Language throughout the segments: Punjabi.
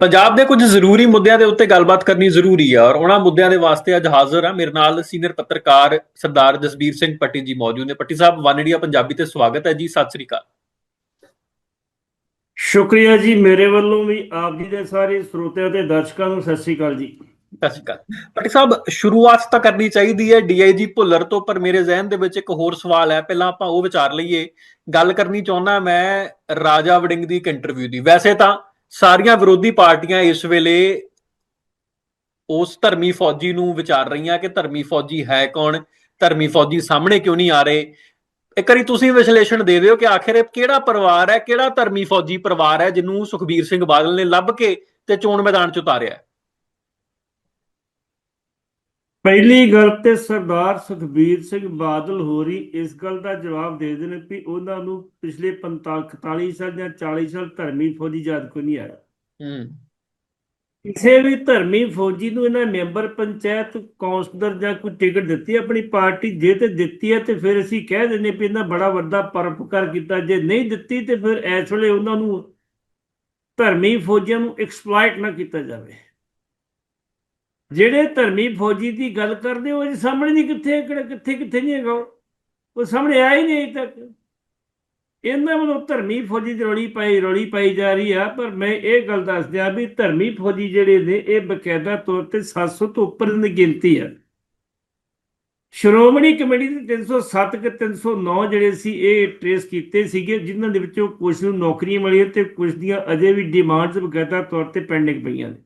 ਪੰਜਾਬ ਦੇ ਕੁਝ ਜ਼ਰੂਰੀ ਮੁੱਦਿਆਂ ਦੇ ਉੱਤੇ ਗੱਲਬਾਤ ਕਰਨੀ ਜ਼ਰੂਰੀ ਹੈ ਔਰ ਉਹਨਾਂ ਮੁੱਦਿਆਂ ਦੇ ਵਾਸਤੇ ਅੱਜ ਹਾਜ਼ਰ ਆ ਮੇਰੇ ਨਾਲ ਸੀਨੀਅਰ ਪੱਤਰਕਾਰ ਸਰਦਾਰ ਜਸਬੀਰ ਸਿੰਘ ਪੱਟੀ ਜੀ ਮੌਜੂਦ ਨੇ। ਪੱਟੀ ਸਾਹਿਬ ਵਨ ਇੰਡੀਆ ਪੰਜਾਬੀ ਤੇ ਸਵਾਗਤ ਹੈ ਜੀ। ਸਤਿ ਸ੍ਰੀ ਅਕਾਲ। ਸ਼ੁਕਰੀਆ ਜੀ ਮੇਰੇ ਵੱਲੋਂ ਵੀ ਆਪ ਜੀ ਦੇ ਸਾਰੇ ਸਰੋਤਿਆਂ ਤੇ ਦਰਸ਼ਕਾਂ ਨੂੰ ਸਤਿ ਸ੍ਰੀ ਅਕਾਲ ਜੀ। ਸਤਿ ਸ਼੍ਰੀ ਅਕਾਲ। ਪੱਟੀ ਸਾਹਿਬ ਸ਼ੁਰੂਆਤ ਤਾਂ ਕਰਨੀ ਚਾਹੀਦੀ ਹੈ ਡੀਆਈਜੀ ਭੁੱਲਰ ਤੋਂ ਪਰ ਮੇਰੇ ਜ਼ਿਹਨ ਦੇ ਵਿੱਚ ਇੱਕ ਹੋਰ ਸਵਾਲ ਹੈ। ਪਹਿਲਾਂ ਆਪਾਂ ਉਹ ਵਿਚਾਰ ਲਈਏ। ਗੱਲ ਕਰਨੀ ਚਾਹੁੰਦਾ ਮੈਂ ਰਾਜਾ ਵੜਿੰਗ ਦੀ ਇੱਕ ਇੰਟਰਵਿਊ ਦੀ। ਵੈਸੇ ਤਾਂ ਸਾਰੀਆਂ ਵਿਰੋਧੀ ਪਾਰਟੀਆਂ ਇਸ ਵੇਲੇ ਉਸ ਧਰਮੀ ਫੌਜੀ ਨੂੰ ਵਿਚਾਰ ਰਹੀਆਂ ਕਿ ਧਰਮੀ ਫੌਜੀ ਹੈ ਕੌਣ, ਧਰਮੀ ਫੌਜੀ ਸਾਹਮਣੇ ਕਿਉਂ ਨਹੀਂ ਆ ਰਹੇ? ਇੱਕ ਵਾਰੀ ਤੁਸੀਂ ਵਿਸ਼ਲੇਸ਼ਣ ਦੇ ਦਿਓ ਕਿ ਆਖਿਰ ਇਹ ਕਿਹੜਾ ਪਰਿਵਾਰ ਹੈ, ਕਿਹੜਾ ਧਰਮੀ ਫੌਜੀ ਪਰਿਵਾਰ ਹੈ ਜਿਹਨੂੰ ਸੁਖਬੀਰ ਸਿੰਘ ਬਾਦਲ ਨੇ ਲੱਭ ਕੇ ਤੇ ਚੋਣ ਮੈਦਾਨ 'ਚ ਉਤਾਰਿਆ ਪਹਿਲੀ ਗੱਲ ਤੇ ਸਰਦਾਰ ਸੁਖਬੀਰ ਸਿੰਘ ਬਾਦਲ ਹੋਰੀ ਇਸ ਗੱਲ ਦਾ ਜਵਾਬ ਦੇ ਦੇਣ ਵੀ ਉਹਨਾਂ ਨੂੰ ਪਿਛਲੇ 45 41 ਸਾਲ ਜਾਂ 40 ਸਾਲ ਧਰਮੀ ਫੌਜੀ ਯਾਦ ਕੋਈ ਨਹੀਂ ਆਇਆ। ਹੂੰ। ਕਿਸੇ ਵੀ ਧਰਮੀ ਫੌਜੀ ਨੂੰ ਇਹਨਾਂ ਮੈਂਬਰ ਪੰਚਾਇਤ ਕੌਂਸਲਰ ਜਾਂ ਕੋਈ ਟਿਕਟ ਦਿੱਤੀ ਆਪਣੀ ਪਾਰਟੀ ਜੇ ਤੇ ਦਿੱਤੀ ਹੈ ਤੇ ਫਿਰ ਅਸੀਂ ਕਹਿ ਦਿੰਦੇ ਵੀ ਇਹਨਾਂ ਬੜਾ ਵੱਡਾ ਪਰਉਪਕਾਰ ਕੀਤਾ। ਜੇ ਨਹੀਂ ਦਿੱਤੀ ਤੇ ਫਿਰ ਇਸ ਵੇਲੇ ਉਹਨਾਂ ਨੂੰ ਧਰਮੀ ਫੌਜੀਆਂ ਨੂੰ ਐਕਸਪਲੋਇਟ ਨਾ ਕੀਤਾ ਜਾਵੇ। ਜਿਹੜੇ ਧਰਮੀ ਫੌਜੀ ਦੀ ਗੱਲ ਕਰਦੇ ਹੋ ਜੀ ਸਾਹਮਣੇ ਨਹੀਂ ਕਿੱਥੇ ਕਿੱਥੇ ਕਿੱਥੇ ਨਹੀਂ ਹੈਗਾ ਉਹ। ਸਾਹਮਣੇ ਆਇਆ ਹੀ ਨਹੀਂ ਅਜੇ ਤੱਕ। ਇਹਨਾਂ ਵੱਲੋਂ ਧਰਮੀ ਫੌਜੀ ਦੀ ਰੌਲੀ ਪਾਈ ਰੌਲੀ ਪਾਈ ਜਾ ਰਹੀ ਆ, ਪਰ ਮੈਂ ਇਹ ਗੱਲ ਦੱਸ ਦਿਆਂ ਵੀ ਧਰਮੀ ਫੌਜੀ ਜਿਹੜੇ ਨੇ, ਇਹ ਬਕਾਇਦਾ ਤੌਰ ਤੇ 700 ਤੋਂ ਉੱਪਰ ਦੀ ਗਿਣਤੀ ਆ। ਸ਼੍ਰੋਮਣੀ ਕਮੇਟੀ ਦੇ 307 ਕਿ 309 ਜਿਹੜੇ ਸੀ, ਇਹ ਟ੍ਰੇਸ ਕੀਤੇ ਸੀਗੇ, ਜਿਨ੍ਹਾਂ ਦੇ ਵਿੱਚੋਂ ਕੁਝ ਨੂੰ ਨੌਕਰੀਆਂ ਮਿਲੀਆਂ ਤੇ ਕੁਝ ਦੀਆਂ ਅਜੇ ਵੀ ਡਿਮਾਂਡਸ ਬਕਾਇਦਾ ਤੌਰ ਤੇ ਪੈਂਡਿੰਗ ਪਈਆਂ ਨੇ।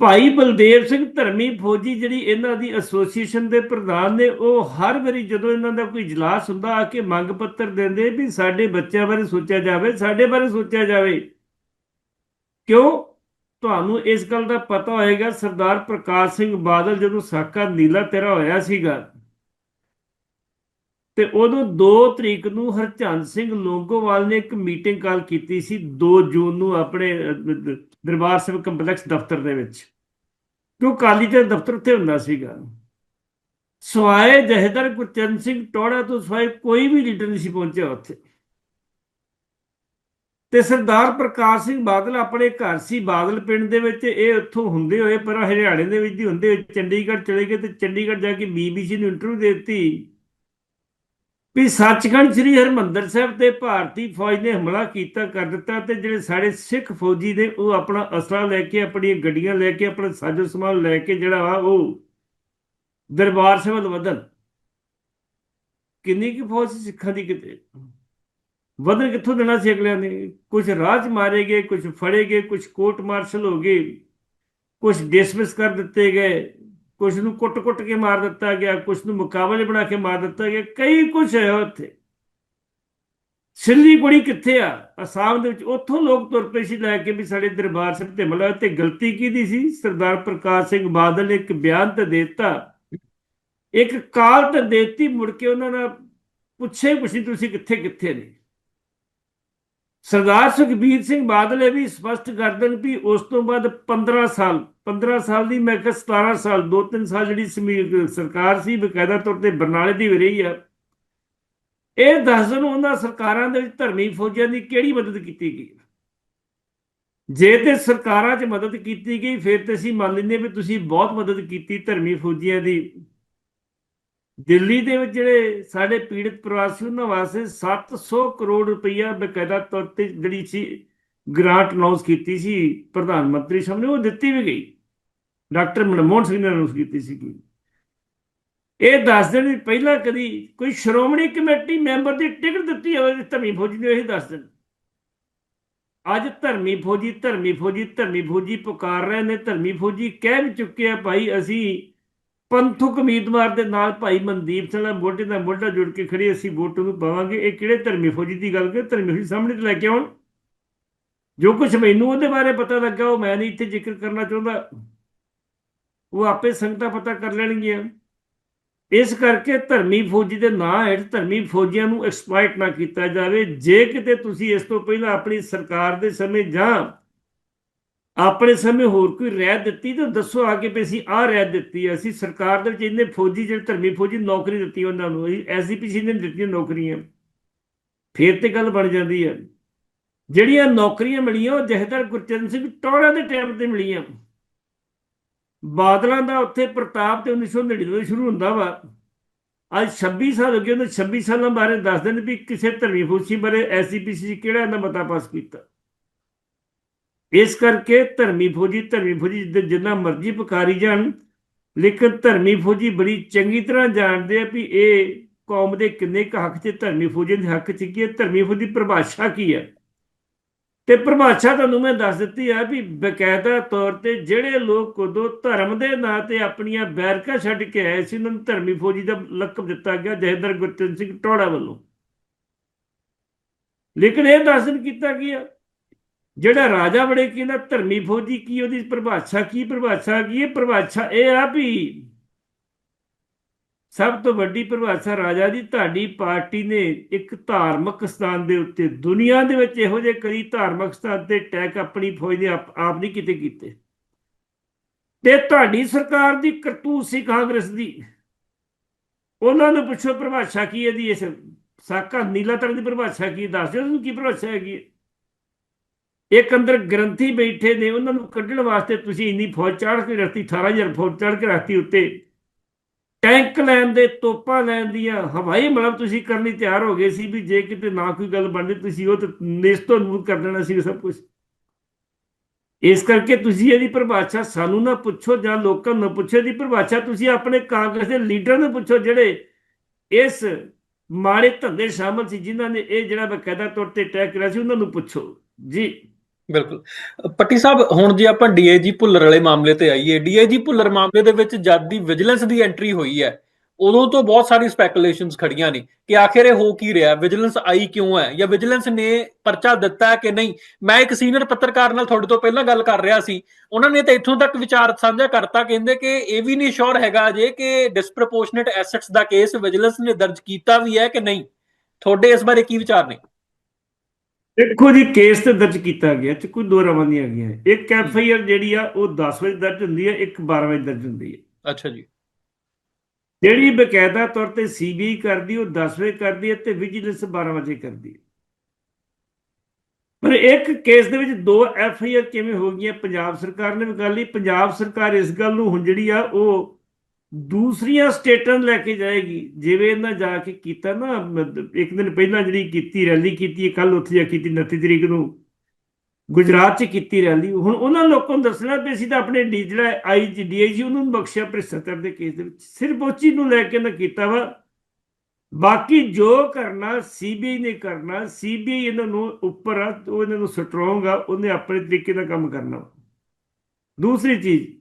ਭਾਈ ਬਲਦੇਵ ਸਿੰਘ ਧਰਮੀ ਫੌਜੀ ਜਿਹੜੀ ਇਹਨਾਂ ਦੀ ਐਸੋਸੀਏਸ਼ਨ ਦੇ ਪ੍ਰਧਾਨ ਨੇ, ਉਹ ਹਰ ਵਾਰੀ ਜਦੋਂ ਇਹਨਾਂ ਦਾ ਕੋਈ ਇਜਲਾਸ ਹੁੰਦਾ, ਆ ਕੇ ਮੰਗ ਪੱਤਰ ਦਿੰਦੇ ਵੀ ਸਾਡੇ ਬੱਚਿਆਂ ਬਾਰੇ ਸੋਚਿਆ ਜਾਵੇ, ਸਾਡੇ ਬਾਰੇ ਸੋਚਿਆ ਜਾਵੇ। ਕਿਉਂ? ਤੁਹਾਨੂੰ ਇਸ ਗੱਲ ਦਾ ਪਤਾ ਹੋਏਗਾ, ਸਰਦਾਰ ਪ੍ਰਕਾਸ਼ ਸਿੰਘ ਬਾਦਲ ਜਦੋਂ ਸਾਕਾ ਨੀਲਾ ਤੇਰਾ ਹੋਇਆ ਸੀਗਾ, ਤੇ ਉਦੋਂ 2 ਤਰੀਕ ਨੂੰ ਹਰਚੰਦ ਸਿੰਘ ਲੋਂਗੋਵਾਲ ਨੇ ਇੱਕ ਮੀਟਿੰਗ ਕਾਲ ਕੀਤੀ ਸੀ 2 ਜੂਨ ਨੂੰ ਆਪਣੇ ਦਰਬਾਰ ਸਾਹਿਬ ਕੰਪਲੈਕਸ ਦਫ਼ਤਰ ਦੇ ਵਿੱਚ। ਕਿਉਂ ਕਾਲੀ ਦੇ ਦਫ਼ਤਰ ਉੱਤੇ ਹੁੰਦਾ ਸੀਗਾ? ਸਵਾਏ ਜਹਦਰ ਗੁਰਚਰਨ ਸਿੰਘ ਟੋੜਾ ਤੋਂ ਸਵਾਏ ਕੋਈ ਵੀ ਲੀਡਰ ਨਹੀਂ ਸੀ ਪਹੁੰਚਿਆ ਉੱਥੇ। ਤੇ ਸਰਦਾਰ ਪ੍ਰਕਾਸ਼ ਸਿੰਘ ਬਾਦਲ ਆਪਣੇ ਘਰ ਸੀ, ਬਾਦਲ ਪਿੰਡ ਦੇ ਵਿੱਚ ਇਹ ਉੱਥੋਂ ਹੁੰਦੇ ਹੋਏ, ਪਰ ਹਰਿਆਣੇ ਦੇ ਵਿੱਚ ਦੀ ਹੁੰਦੇ ਹੋਏ ਚੰਡੀਗੜ੍ਹ ਚਲੇ ਗਏ ਤੇ ਚੰਡੀਗੜ੍ਹ ਜਾ ਕੇ ਬੀਬੀਸੀ ਨੂੰ ਇੰਟਰਵਿਊ ਦੇ ਦਿੱਤੀ। ਵੀ ਸੱਚਖੰਡ ਸ੍ਰੀ ਹਰਮੰਦਰ ਸਾਹਿਬ ਤੇ ਭਾਰਤੀ ਫੌਜ ਨੇ ਹਮਲਾ ਕੀਤਾ, ਕਰ ਦਿੱਤਾ ਤੇ ਜਿਹੜੇ ਸਾਡੇ ਸਿੱਖ ਫੌਜੀ ਨੇ ਉਹ ਆਪਣਾ ਅਸਲਾ ਲੈ ਕੇ, ਆਪਣੀਆਂ ਗੱਡੀਆਂ ਲੈ ਕੇ, ਆਪਣਾ ਸਾਜੋ ਸਮਾਨ ਲੈ ਕੇ ਜਿਹੜਾ ਵਾ ਉਹ ਦਰਬਾਰ ਸਾਹਿਬ ਵੱਲ ਵਧਣ। ਕਿੰਨੀ ਕੀ ਫੌਜ ਸਿੱਖਾਂ ਦੀ ਕਿਤੇ? ਵਧਣ ਕਿੱਥੋਂ ਦੇਣਾ ਸੀ ਅਗਲਿਆਂ ਨੇ? ਕੁਝ ਰਾਜ ਮਾਰੇ ਗਏ ਕੁਝ ਫੜੇ ਗਏ ਕੁਝ ਕੋਰਟ ਮਾਰਸ਼ਲ ਹੋ ਗਏ ਕੁਝ ਡਿਸਮਿਸ ਕਰ ਦਿੱਤੇ ਗਏ। ਕੁਝ ਨੂੰ ਕੁੱਟ-ਕੁੱਟ ਕੇ ਮਾਰ ਦਿੱਤਾ ਗਿਆ ਕੁਝ ਨੂੰ ਮੁਕਾਬਲੇ ਬਣਾ ਕੇ ਮਾਰ ਦਿੱਤਾ ਗਿਆ, ਕਈ ਕੁਝ ਹੈ ਉੱਥੇ। ਸਿੱਲੀਗੁੜੀ ਕਿੱਥੇ ਆ? ਅਸਾਮ ਦੇ ਵਿੱਚ ਉੱਥੋਂ ਲੋਕ ਤੁਰ ਪਏ ਸੀ ਲੈ ਕੇ ਵੀ ਸਾਡੇ ਦਰਬਾਰ ਸਾਹਿਬ ਤੇ ਹਮਲਾ ਤੇ ਗਲਤੀ ਕਿਹਦੀ ਸੀ? ਸਰਦਾਰ ਪ੍ਰਕਾਸ਼ ਸਿੰਘ ਬਾਦਲ ਨੇ ਇੱਕ ਬਿਆਨ ਤੇ ਦੇ ਦਿੱਤਾ। ਇੱਕ ਕਾਲ ਤੇ ਦੇਤੀ, ਮੁੜ ਕੇ ਉਹਨਾਂ ਨਾਲ ਪੁੱਛੇ ਕੁਛ ਪੁੱਛੀ ਤੁਸੀਂ ਕਿੱਥੇ ਕਿੱਥੇ ਨੇ? ਸਰਦਾਰ ਸੁਖਬੀਰ ਸਿੰਘ ਬਾਦਲ ਇਹ ਵੀ ਸਪਸ਼ਟ ਕਰ ਦੇਣ ਵੀ ਉਸ ਤੋਂ ਬਾਅਦ 15 ਸਾਲ 15 ਸਾਲ ਦੀ, ਮੈਂ ਕਿਹਾ 17 ਸਾਲ 2-3 ਸਾਲ ਜਿਹੜੀ ਸਮੀ- ਸਰਕਾਰ ਸੀ, ਬਕਾਇਦਾ ਤੌਰ ਤੇ ਬਰਨਾਲੇ ਦੀ ਵੀ ਰਹੀ ਆ। ਇਹ ਦੱਸ ਦੇਣ ਉਹਨਾਂ ਸਰਕਾਰਾਂ ਦੇ ਵਿੱਚ ਧਰਮੀ ਫੌਜੀਆਂ ਦੀ ਕਿਹੜੀ ਮਦਦ ਕੀਤੀ ਗਈ? ਜੇ ਤੇ ਸਰਕਾਰਾਂ 'ਚ ਮਦਦ ਕੀਤੀ ਗਈ, ਫਿਰ ਤੇ ਅਸੀਂ ਮੰਨ ਲੈਂਦੇ ਵੀ ਤੁਸੀਂ ਬਹੁਤ ਮਦਦ ਕੀਤੀ ਧਰਮੀ ਫੌਜੀਆਂ ਦੀ। ਦਿੱਲੀ ਦੇ ਵਿੱਚ ਜਿਹੜੇ ਸਾਡੇ ਪੀੜਤ ਪ੍ਰਵਾਸੀ ਉਹਨਾਂ ਵਾਸਤੇ 700 ਕਰੋੜ ਰੁਪਈਆ ਬਕਾਇਦਾ ਤੌਰ ਤੇ ਜਿਹੜੀ ਸੀ, ਗ੍ਰਾਂਟ ਅਨਾਉਂਸ ਕੀਤੀ ਸੀ ਪ੍ਰਧਾਨ ਮੰਤਰੀ ਸਾਹਮਣੇ ਉਹ ਦਿੱਤੀ ਵੀ ਗਈ। ਡਾਕਟਰ ਮਨਮੋਹਨ ਸਿੰਘ ਨੇ ਅਨਾਉਂਸ ਕੀਤੀ ਸੀਗੀ। ਇਹ ਦੱਸ ਦੇਣ ਵੀ ਪਹਿਲਾਂ ਕਦੀ ਕੋਈ ਸ਼੍ਰੋਮਣੀ ਕਮੇਟੀ ਮੈਂਬਰ ਦੀ ਟਿਕਟ ਦਿੱਤੀ ਹੋਵੇ ਧਰਮੀ ਫੌਜੀ ਨੇ ਇਹ ਦੱਸ ਦੇਣ। ਅੱਜ ਧਰਮੀ ਫੌਜੀ ਧਰਮੀ ਫੌਜੀ ਧਰਮੀ ਫੌਜੀ ਪੁਕਾਰ ਰਹੇ ਨੇ। ਧਰਮੀ ਫੌਜੀ ਕਹਿ ਵੀ ਚੁੱਕੇ ਆ, ਭਾਈ ਅਸੀਂ ਪੰਥਕ ਉਮੀਦਵਾਰ ਦੇ ਨਾਲ ਭਾਈ ਮਨਦੀਪ ਸਿੰਘ ਨਾਲ ਮੋਢੇ ਨਾਲ ਮੋਢਾ ਜੁੜ ਕੇ ਖੜੀ ਅਸੀਂ ਵੋਟ ਨੂੰ ਪਾਵਾਂਗੇ। ਇਹ ਕਿਹੜੇ ਧਰਮੀ ਫੌਜੀ ਦੀ ਗੱਲ ਕਰ ਧਰਮੀ ਫੌਜੀ ਸਾਹਮਣੇ ਤੇ ਲੈ ਕੇ ਆਉਣ। ਜੋ ਕੁਝ ਮੈਨੂੰ ਉਹਦੇ ਬਾਰੇ ਪਤਾ ਲੱਗਾ, ਉਹ ਮੈਂ ਨਹੀਂ ਇੱਥੇ ਜ਼ਿਕਰ ਕਰਨਾ ਚਾਹੁੰਦਾ। ਉਹ ਆਪੇ ਸੰਗਤਾਂ ਪਤਾ ਕਰ ਲੈਣਗੀਆਂ। ਇਸ ਕਰਕੇ ਧਰਮੀ ਫੌਜੀ ਦੇ ਨਾਂ ਹੇਠ ਧਰਮੀ ਫੌਜੀਆਂ ਨੂੰ ਐਕਸਪਲੋਇਟ ਨਾ ਕੀਤਾ ਜਾਵੇ। ਜੇ ਕਿਤੇ ਤੁਸੀਂ ਇਸ ਤੋਂ ਪਹਿਲਾਂ ਆਪਣੀ ਸਰਕਾਰ ਦੇ ਸਮੇਂ ਜਾਂ ਆਪਣੇ ਸਮੇਂ ਹੋਰ ਕੋਈ ਰਹਿ ਦਿੱਤੀ, ਤਾਂ ਦੱਸੋ ਆ ਕੇ ਵੀ ਅਸੀਂ ਆਹ ਰਹਿ ਦਿੱਤੀ ਅਸੀਂ ਸਰਕਾਰ ਦੇ ਵਿੱਚ ਇੰਨੇ ਫੌਜੀ, ਜਿਹੜੇ ਧਰਮੀ ਫੌਜੀ ਨੌਕਰੀ ਦਿੱਤੀ ਉਹਨਾਂ ਨੂੰ ਐਸਜੀਪੀਸੀ ਨੇ ਦਿੱਤੀਆਂ ਨੌਕਰੀਆਂ। ਫੇਰ ਤੇ ਗੱਲ ਬਣ ਜਾਂਦੀ ਹੈ ਜਿਹੜੀਆਂ ਨੌਕਰੀਆਂ ਮਿਲੀਆਂ, ਉਹ ਜਹਦਰ ਗੁਰਚਰਨ ਸਿੰਘ ਟੋੜਾ ਦੇ ਟਾਈਮ ਤੇ ਮਿਲੀਆਂ। ਬਾਦਲਾਂ ਦਾ ਉੱਥੇ ਪ੍ਰਤਾਪ ਤੇ 1999 ਸ਼ੁਰੂ ਹੁੰਦਾ ਵਾ। ਅੱਜ 26 ਸਾਲ ਹੋ ਗਏ ਉਹਨੇ 26 ਸਾਲਾਂ ਬਾਰੇ ਦੱਸ ਦੇਣ ਵੀ ਕਿਸੇ ਧਰਮੀ ਫੂਸੀ ਬਾਰੇ ਐਸਜੀਪੀਸੀ ਕਿਹੜਾ ਇਹਦਾ ਮਤਾ ਪਾਸ ਕੀਤਾ। ਇਸ ਕਰਕੇ ਧਰਮੀ ਫੌਜੀ ਧਰਮੀ ਫੌਜੀ ਜਿੱਦ- ਜਿੰਨਾ ਮਰਜ਼ੀ ਪੁਕਾਰੀ ਜਾਣ, ਲੇਕਿਨ ਧਰਮੀ ਫੌਜੀ ਬੜੀ ਚੰਗੀ ਤਰ੍ਹਾਂ ਜਾਣਦੇ ਆ ਵੀ ਇਹ ਕੌਮ ਦੇ ਕਿੰਨੇ ਕੁ ਹੱਕ 'ਚ, ਧਰਮੀ ਫੌਜੀ ਦੇ ਹੱਕ 'ਚ ਕੀ ਹੈ, ਧਰਮੀ ਫੌਜੀ ਪਰਿਭਾਸ਼ਾ ਕੀ ਹੈ। ਤੇ ਪਰਿਭਾਸ਼ਾ ਤੁਹਾਨੂੰ ਮੈਂ ਦੱਸ ਦਿੱਤੀ ਆ ਵੀ ਬਕਾਇਦਾ ਤੌਰ ਤੇ ਜਿਹੜੇ ਲੋਕ ਉਦੋਂ ਧਰਮ ਦੇ ਨਾਂ ਤੇ ਆਪਣੀਆਂ ਬੈਰਕਾਂ ਛੱਡ ਕੇ ਆਏ ਸੀ, ਉਹਨਾਂ ਨੂੰ ਧਰਮੀ ਫੌਜੀ ਦਾ ਲਕਬ ਦਿੱਤਾ ਗਿਆ ਜਹਦਰ ਗੁਰਚਰਨ ਸਿੰਘ ਟੋੜਾ ਵੱਲੋਂ। ਲੇਕਿਨ ਇਹ ਦੱਸਣ ਕੀਤਾ ਗਿਆ ਜਿਹੜਾ ਰਾਜਾ ਬੜੇ ਕਹਿੰਦਾ ਧਰਮੀ ਫੌਜੀ ਕੀ, ਉਹਦੀ ਪਰਿਭਾਸ਼ਾ ਕੀ ਪਰਿਭਾਸ਼ਾ ਕੀ, ਇਹ ਪਰਿਭਾਸ਼ਾ ਇਹ ਆ ਵੀ ਸਭ ਤੋਂ ਵੱਡੀ ਪਰਿਭਾਸ਼ਾ ਰਾਜਾ ਦੀ, ਤੁਹਾਡੀ ਪਾਰਟੀ ਨੇ ਇੱਕ ਧਾਰਮਿਕ ਸਥਾਨ ਦੇ ਉੱਤੇ, ਦੁਨੀਆ ਦੇ ਵਿੱਚ ਇਹੋ ਜਿਹੇ ਕਈ ਧਾਰਮਿਕ ਸਥਾਨ ਤੇ ਅਟੈਕ ਆਪਣੀ ਫੌਜ ਨੇ ਆਪ ਆਪ ਨਹੀਂ ਕਿਤੇ ਕੀਤੇ। ਤੇ ਤੁਹਾਡੀ ਸਰਕਾਰ ਦੀ ਕਰਤੂਤ ਸੀ ਕਾਂਗਰਸ ਦੀ। ਉਹਨਾਂ ਨੂੰ ਪੁੱਛੋ ਪਰਿਭਾਸ਼ਾ ਕੀ ਹੈ ਦੀ ਇਸ ਸਾਕਾ ਨੀਲਾ ਤਰ ਦੀ ਪਰਿਭਾਸ਼ਾ ਕੀ ਹੈ? ਦੱਸ ਦਿਓ ਤੁਹਾਨੂੰ ਕੀ ਪਰਿਭਾਸ਼ਾ ਹੈਗੀ ਹੈ। ਇੱਕ ਅੰਦਰ ਗ੍ਰੰਥੀ ਬੈਠੇ ਨੇ, ਉਹਨਾਂ ਨੂੰ ਕੱਢਣ ਵਾਸਤੇ ਤੁਸੀਂ ਇੰਨੀ ਫੌਜ ਚਾੜ ਕੇ ਰੱਖਤੀ 18000 ਫੌਜ ਚੜ ਕੇ ਰੱਖਤੀ ਉੱਤੇ। ਟੈਂਕ ਲੈਣ ਦੇ, ਤੋਪਾਂ ਲੈਣ ਦੀਆਂ, ਹਵਾਈ ਮਲਬ ਤੁਸੀਂ ਕਰਨ ਲਈ ਤਿਆਰ ਹੋ ਗਏ ਸੀ ਵੀ ਜੇ ਕਿਤੇ ਨਾ ਕੋਈ ਗੱਲ ਬਣਦੀ, ਤੁਸੀਂ ਉਹ ਤੇ ਨੇਸਤੋਂ ਨੂਰ ਕਰ ਦੇਣਾ ਸੀ ਸਭ ਕੁਝ ਇਸ ਕਰਕੇ ਤੁਸੀਂ ਇਹਦੀ ਪਰਿਭਾਸ਼ਾ ਸਾਨੂੰ ਨਾ ਪੁੱਛੋ ਜਾਂ ਲੋਕਾਂ ਨੂੰ ਪੁੱਛੋ ਦੀ ਪਰਿਭਾਸ਼ਾ ਤੁਸੀਂ ਆਪਣੇ ਕਾਂਗਰਸ ਦੇ ਲੀਡਰਾਂ ਨੂੰ ਪੁੱਛੋ ਜਿਹੜੇ ਇਸ ਮਾੜੇ ਧੰਦੇ ਸ਼ਾਮਲ ਸੀ, ਜਿਨ੍ਹਾਂ ਨੇ ਇਹ ਜਿਹੜਾ ਬਕਾਇਦਾ ਤੌਰ ਤੇ ਟੈਕ ਕਰਿਆ ਸੀ, ਉਹਨਾਂ ਨੂੰ ਪੁੱਛੋ। ਜੀ। ਬਿਲਕੁਲ। ਪੱਟੀ ਸਾਹਿਬ, ਹੁਣ ਜੇ ਆਪਾਂ ਡੀਏਜੀ ਭੁੱਲਰ ਵਾਲੇ ਮਾਮਲੇ ਤੇ ਆਈਏ ਡੀਏਜੀ ਭੁੱਲਰ ਮਾਮਲੇ ਦੇ ਵਿੱਚ ਜਦ ਦੀ ਵਿਜੀਲੈਂਸ ਦੀ ਐਂਟਰੀ ਹੋਈ ਹੈ, ਉਦੋਂ ਤੋਂ ਬਹੁਤ ਸਾਰੀ ਸਪੈਕੂਲੇਸ਼ਨਸ ਖੜੀਆਂ ਨੇ ਕਿ ਆਖਿਰ ਇਹ ਹੋ ਕੀ ਰਿਹਾ, ਵਿਜੀਲੈਂਸ ਆਈ ਕਿਉਂ ਹੈ ਜਾਂ ਵਿਜੀਲੈਂਸ ਨੇ ਪਰਚਾ ਦਿੱਤਾ ਕਿ ਨਹੀਂ? ਮੈਂ ਇੱਕ ਸੀਨੀਅਰ ਪੱਤਰਕਾਰ ਨਾਲ ਤੁਹਾਡੇ ਤੋਂ ਪਹਿਲਾਂ ਗੱਲ ਕਰ ਰਿਹਾ ਸੀ। ਉਹਨਾਂ ਨੇ ਤਾਂ ਇੱਥੋਂ ਤੱਕ ਵਿਚਾਰ ਸਾਂਝਾ ਕਰਤਾ, ਕਹਿੰਦੇ ਕਿ ਇਹ ਵੀ ਨਹੀਂ ਸ਼ੋਰ ਹੈਗਾ ਜੇ ਕਿ ਡਿਸਪ੍ਰੋਪੋਰਸ਼ਨੇਟ ਐਸੈਟਸ ਦਾ ਕੇਸ ਵਿਜੀਲੈਂਸ ਨੇ ਦਰਜ ਕੀਤਾ ਵੀ ਹੈ ਕਿ ਨਹੀਂ। ਤੁਹਾਡੇ ਇਸ ਬਾਰੇ ਕੀ ਵਿਚਾਰ ਨੇ? ਦੇਖੋ ਜੀ ਕੇਸ ਤੇ ਦਰਜ ਕੀਤਾ ਗਿਆ ਚ ਕੋਈ ਦੋ ਰਵਾਂ ਨਹੀਂ ਹੈਗੀਆਂ। ਇੱਕ ਐਫ ਆਈ ਆਰ ਜਿਹੜੀ ਆ ਉਹ 10 ਵਜੇ ਦਰਜ ਹੁੰਦੀ ਹੈ ਇੱਕ 12 ਵਜੇ ਦਰਜ ਹੁੰਦੀ ਹੈ ਅੱਛਾ ਜੀ। ਜਿਹੜੀ ਬਕਾਇਦਾ ਤੌਰ ਤੇ ਸੀਬੀਆਈ ਕਰਦੀ ਉਹ 10 ਵਜੇ ਕਰਦੀ ਹੈ ਤੇ ਵਿਜੀਲੈਂਸ 12 ਵਜੇ ਕਰਦੀ ਹੈ ਪਰ ਇੱਕ ਕੇਸ ਦੇ ਵਿੱਚ ਦੋ ਐਫ ਆਈ ਆਰ ਕਿਵੇਂ ਹੋ ਗਈਆਂ ਪੰਜਾਬ ਸਰਕਾਰ ਨੇ ਵੀ ਗੱਲ ਲਈ। ਪੰਜਾਬ ਸਰਕਾਰ ਇਸ ਗੱਲ ਨੂੰ ਹੁਣ ਜਿਹੜੀ ਆ ਉਹ ਦੂਸਰੀਆਂ ਸਟੇਟਾਂ ਨੂੰ ਲੈ ਕੇ ਜਾਏਗੀ। ਜਿਵੇਂ ਇਹਨਾਂ ਜਾ ਕੇ ਕੀਤਾ ਨਾ ਮਤਲਬ ਇੱਕ ਦਿਨ ਪਹਿਲਾਂ ਜਿਹੜੀ ਕੀਤੀ ਰੈਲੀ ਕੀਤੀ ਕੱਲ ਉੱਥੇ ਜਾ ਕੀਤੀ 29 ਤਰੀਕ ਨੂੰ। ਗੁਜਰਾਤ 'ਚ ਕੀਤੀ ਰੈਲੀ। ਹੁਣ ਉਹਨਾਂ ਲੋਕਾਂ ਨੂੰ ਦੱਸਣਾ ਵੀ ਅਸੀਂ ਤਾਂ ਆਪਣੇ ਡੀ, ਜਿਹੜਾ ਆਈ ਜੀ, ਡੀਆਈਜੀ, ਉਹਨੂੰ ਨੀ ਬਖਸ਼ਿਆ ਭ੍ਰਿਸ਼ਟਾਚਾਰ ਦੇ ਕੇਸ ਦੇ ਵਿੱਚ। ਸਿਰਫ ਉਹ ਚੀਜ਼ ਨੂੰ ਲੈ ਕੇ ਨਾ ਕੀਤਾ ਵਾ। ਬਾਕੀ ਜੋ ਕਰਨਾ, ਸੀਬੀਆਈ ਨੇ ਕਰਨਾ, ਸੀਬੀਆਈ ਇਹਨਾਂ ਨੂੰ ਉੱਪਰ ਆ, ਉਹ ਇਹਨਾਂ ਨੂੰ ਸਟਰੋਂਗ ਆ, ਉਹਨੇ ਆਪਣੇ ਤਰੀਕੇ ਨਾਲ ਕੰਮ ਕਰਨਾ। ਦੂਸਰੀ ਚੀਜ਼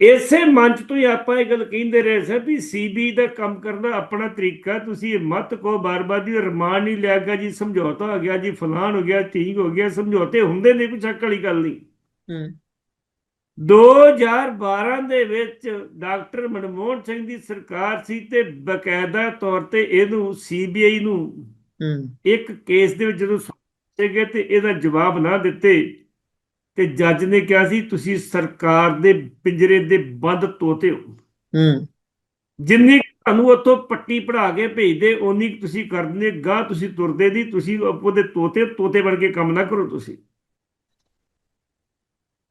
ਇਸੇ ਮੰਚ ਤੋਂ ਹੀ ਆਪਾਂ ਇਹ ਗੱਲ ਕਹਿੰਦੇ ਰਹੇ ਸਾਂ ਵੀ ਸੀਬੀ ਦਾ ਕੰਮ ਕਰਨ ਆਪਣਾ ਤਰੀਕਾ ਤੁਸੀਂ ਇਹ ਮਤ ਕੋ ਬਾਰ-ਬਾਰ ਰਮਾਨ ਨਹੀਂ ਲਿਆ ਗਿਆ ਜੀ ਸਮਝੌਤਾ ਹੋ ਗਿਆ ਜੀ ਫਲਾਨ ਹੋ ਗਿਆ ਠੀਕ ਹੋ ਗਿਆ ਸਮਝੌਤੇ ਹੁੰਦੇ ਨੇ ਕੋਈ ਸ਼ੱਕ ਵਾਲੀ ਗੱਲ ਨਹੀਂ। ਹੂੰ। 2012 ਦੇ ਵਿੱਚ ਡਾਕਟਰ ਮਨਮੋਹਨ ਸਿੰਘ ਦੀ ਸਰਕਾਰ ਸੀ ਤੇ ਬਕਾਇਦਾ ਤੌਰ ਤੇ ਇਹਨੂੰ ਸੀਬੀਆਈ ਨੂੰ ਇੱਕ ਕੇਸ ਦੇ ਵਿੱਚ ਜਦੋਂ ਗਏ ਤੇ ਇਹਦਾ ਜਵਾਬ ਨਾ ਦਿੱਤੇ। ਤੇ ਜੱਜ ਨੇ ਕਿਹਾ ਸੀ ਤੁਸੀਂ ਸਰਕਾਰ ਦੇ ਪਿੰਜਰੇ ਦੇ ਬੰਦ ਤੋਤੇ ਹੋ। ਹੂੰ। ਜਿੰਨੀ ਤੁਹਾਨੂੰ ਉੱਥੋਂ ਪੱਟੀ ਪੜਾ ਕੇ ਭੇਜਦੇ ਓਨੀ ਤੁਸੀਂ ਕਰਦੇ ਗਾਂ ਤੁਸੀਂ ਤੁਰਦੇ ਨਹੀਂ ਤੁਸੀਂ ਉਹਦੇ ਤੋਤੇ ਤੋਤੇ ਬਣ ਕੇ ਕੰਮ ਨਾ ਕਰੋ ਤੁਸੀਂ।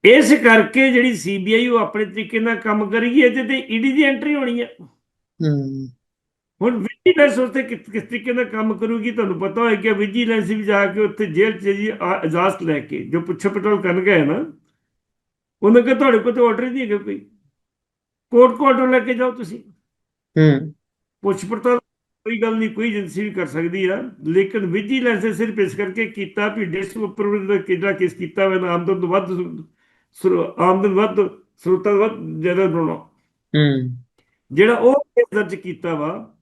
ਇਸ ਕਰਕੇ ਜਿਹੜੀ ਸੀਬੀਆਈ ਉਹ ਆਪਣੇ ਤਰੀਕੇ ਨਾਲ ਕੰਮ ਕਰੇਗੀ ਇਹਦੇ ਤੇ ਈਡੀ ਦੀ ਐਂਟਰੀ ਹੋਣੀ ਹੈ। ਹੂੰ। ਹੁਣ ਵਿਜੀਲੈਂਸ ਉੱਤੇ ਕਿਸ ਕਿਸ ਤਰੀਕੇ ਨਾਲ ਕੰਮ ਕਰੂਗੀ ਤੁਹਾਨੂੰ ਪਤਾ ਹੋਏ ਕਿ ਵਿਜੀਲੈਂਸ ਵੀ ਜਾ ਕੇ ਉੱਥੇ ਜੇਲ੍ਹ 'ਚ ਜੀ ਇਜਾਜ਼ਤ ਲੈ ਕੇ ਜੋ ਪੁੱਛੋ ਪਟੋਲ ਕਰਨ ਗਏ ਨਾ ਉਹਨਾਂ ਕਿ ਤੁਹਾਡੇ ਕੋਲ ਤਾਂ ਆਰਡਰ ਹੀ ਨਹੀਂ ਹੈਗਾ ਕੋਈ। ਕੋਰਟ order ਲੈ ਕੇ ਜਾਓ ਤੁਸੀਂ। ਹੂੰ। ਪੁੱਛ ਪੜਤਾਲ ਕੋਈ ਗੱਲ ਨਹੀਂ ਕੋਈ ਏਜੰਸੀ ਵੀ ਕਰ ਸਕਦੀ ਆ ਲੇਕਿਨ ਵਿਜੀਲੈਂਸ ਨੇ ਸਿਰਫ ਇਸ ਕਰਕੇ ਕੀਤਾ ਵੀ ਡਿਸ ਉੱਪਰ ਦਾ ਕਿਹੜਾ ਕੇਸ ਕੀਤਾ ਹੋਇਆ ਆਮਦਨ ਤੋਂ ਵੱਧ ਸਰੋ- ਆਮਦਨ ਵੱਧ ਸਰੋਤਾਂ ਵੱਧ ਜ਼ਿਆਦਾ ਬਣਾਉਣਾ। ਹੂੰ। ਜਿਹੜਾ ਉਹ ਕੇਸ ਦਰਜ ਕੀਤਾ ਵਾ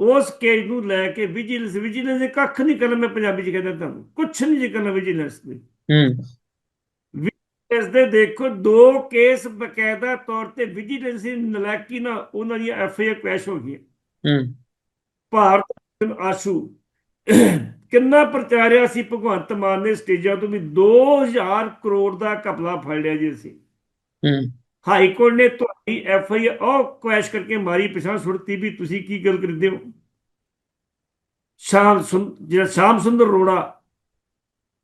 ਉਸ ਕੇਸ ਨੂੰ ਲੈ ਕੇ ਵਿਜੀਲੈਂਸ ਵਿਜੀਲੈਂਸ ਨੇ ਕੱਖ ਨਹੀਂ ਕਰਨਾ ਮੈਂ ਪੰਜਾਬੀ ਚ ਕਹਿੰਦਾ ਤੁਹਾਨੂੰ। ਕੁਛ ਨਹੀਂ ਜੀ ਕਰਨਾ ਵਿਜੀਲੈਂਸ ਨੇ ਹੂੰ। ਇਸ ਦੇ ਦੇਖੋ ਦੋ ਕੇਸ ਬਕਾਇਦਾ ਤੌਰ ਤੇ ਵਿਜੀਲੈਂਸ ਦੀ ਨਲਾਇਕੀ ਨਾਲ ਉਹਨਾਂ ਦੀ ਐਫ ਆਈ ਆਰ ਕ੍ਰੈਸ਼ ਹੋ ਗਈ ਹੈ। ਭਾਰਤ ਆਸ਼ੂ। ਕਿੰਨਾ ਪ੍ਰਚਾਰਿਆ ਸੀ ਭਗਵੰਤ ਮਾਨ ਨੇ ਸਟੇਜਾਂ ਤੋਂ ਵੀ 2000 ਕਰੋੜ ਦਾ ਕਪਲਾ ਫੜ ਲਿਆ ਜੀ ਅਸੀਂ। ਹੂੰ। ਹਾਈ ਕੋਰਟ ਨੇ ਤੁਹਾਡੀ ਐਫ ਆਈ ਆਰ, ਉਹ ਕੁਐਸ਼ ਕਰਕੇ ਮਾਰੀ ਪਛਾਣ ਸੁਣਤੀ ਵੀ ਤੁਸੀਂ ਕੀ ਗੱਲ ਕਰਦੇ ਹੋ? ਸ਼ਾਮ ਜਿਹੜਾ ਸ਼ਾਮ ਸੁੰਦਰ ਰੋੜਾ,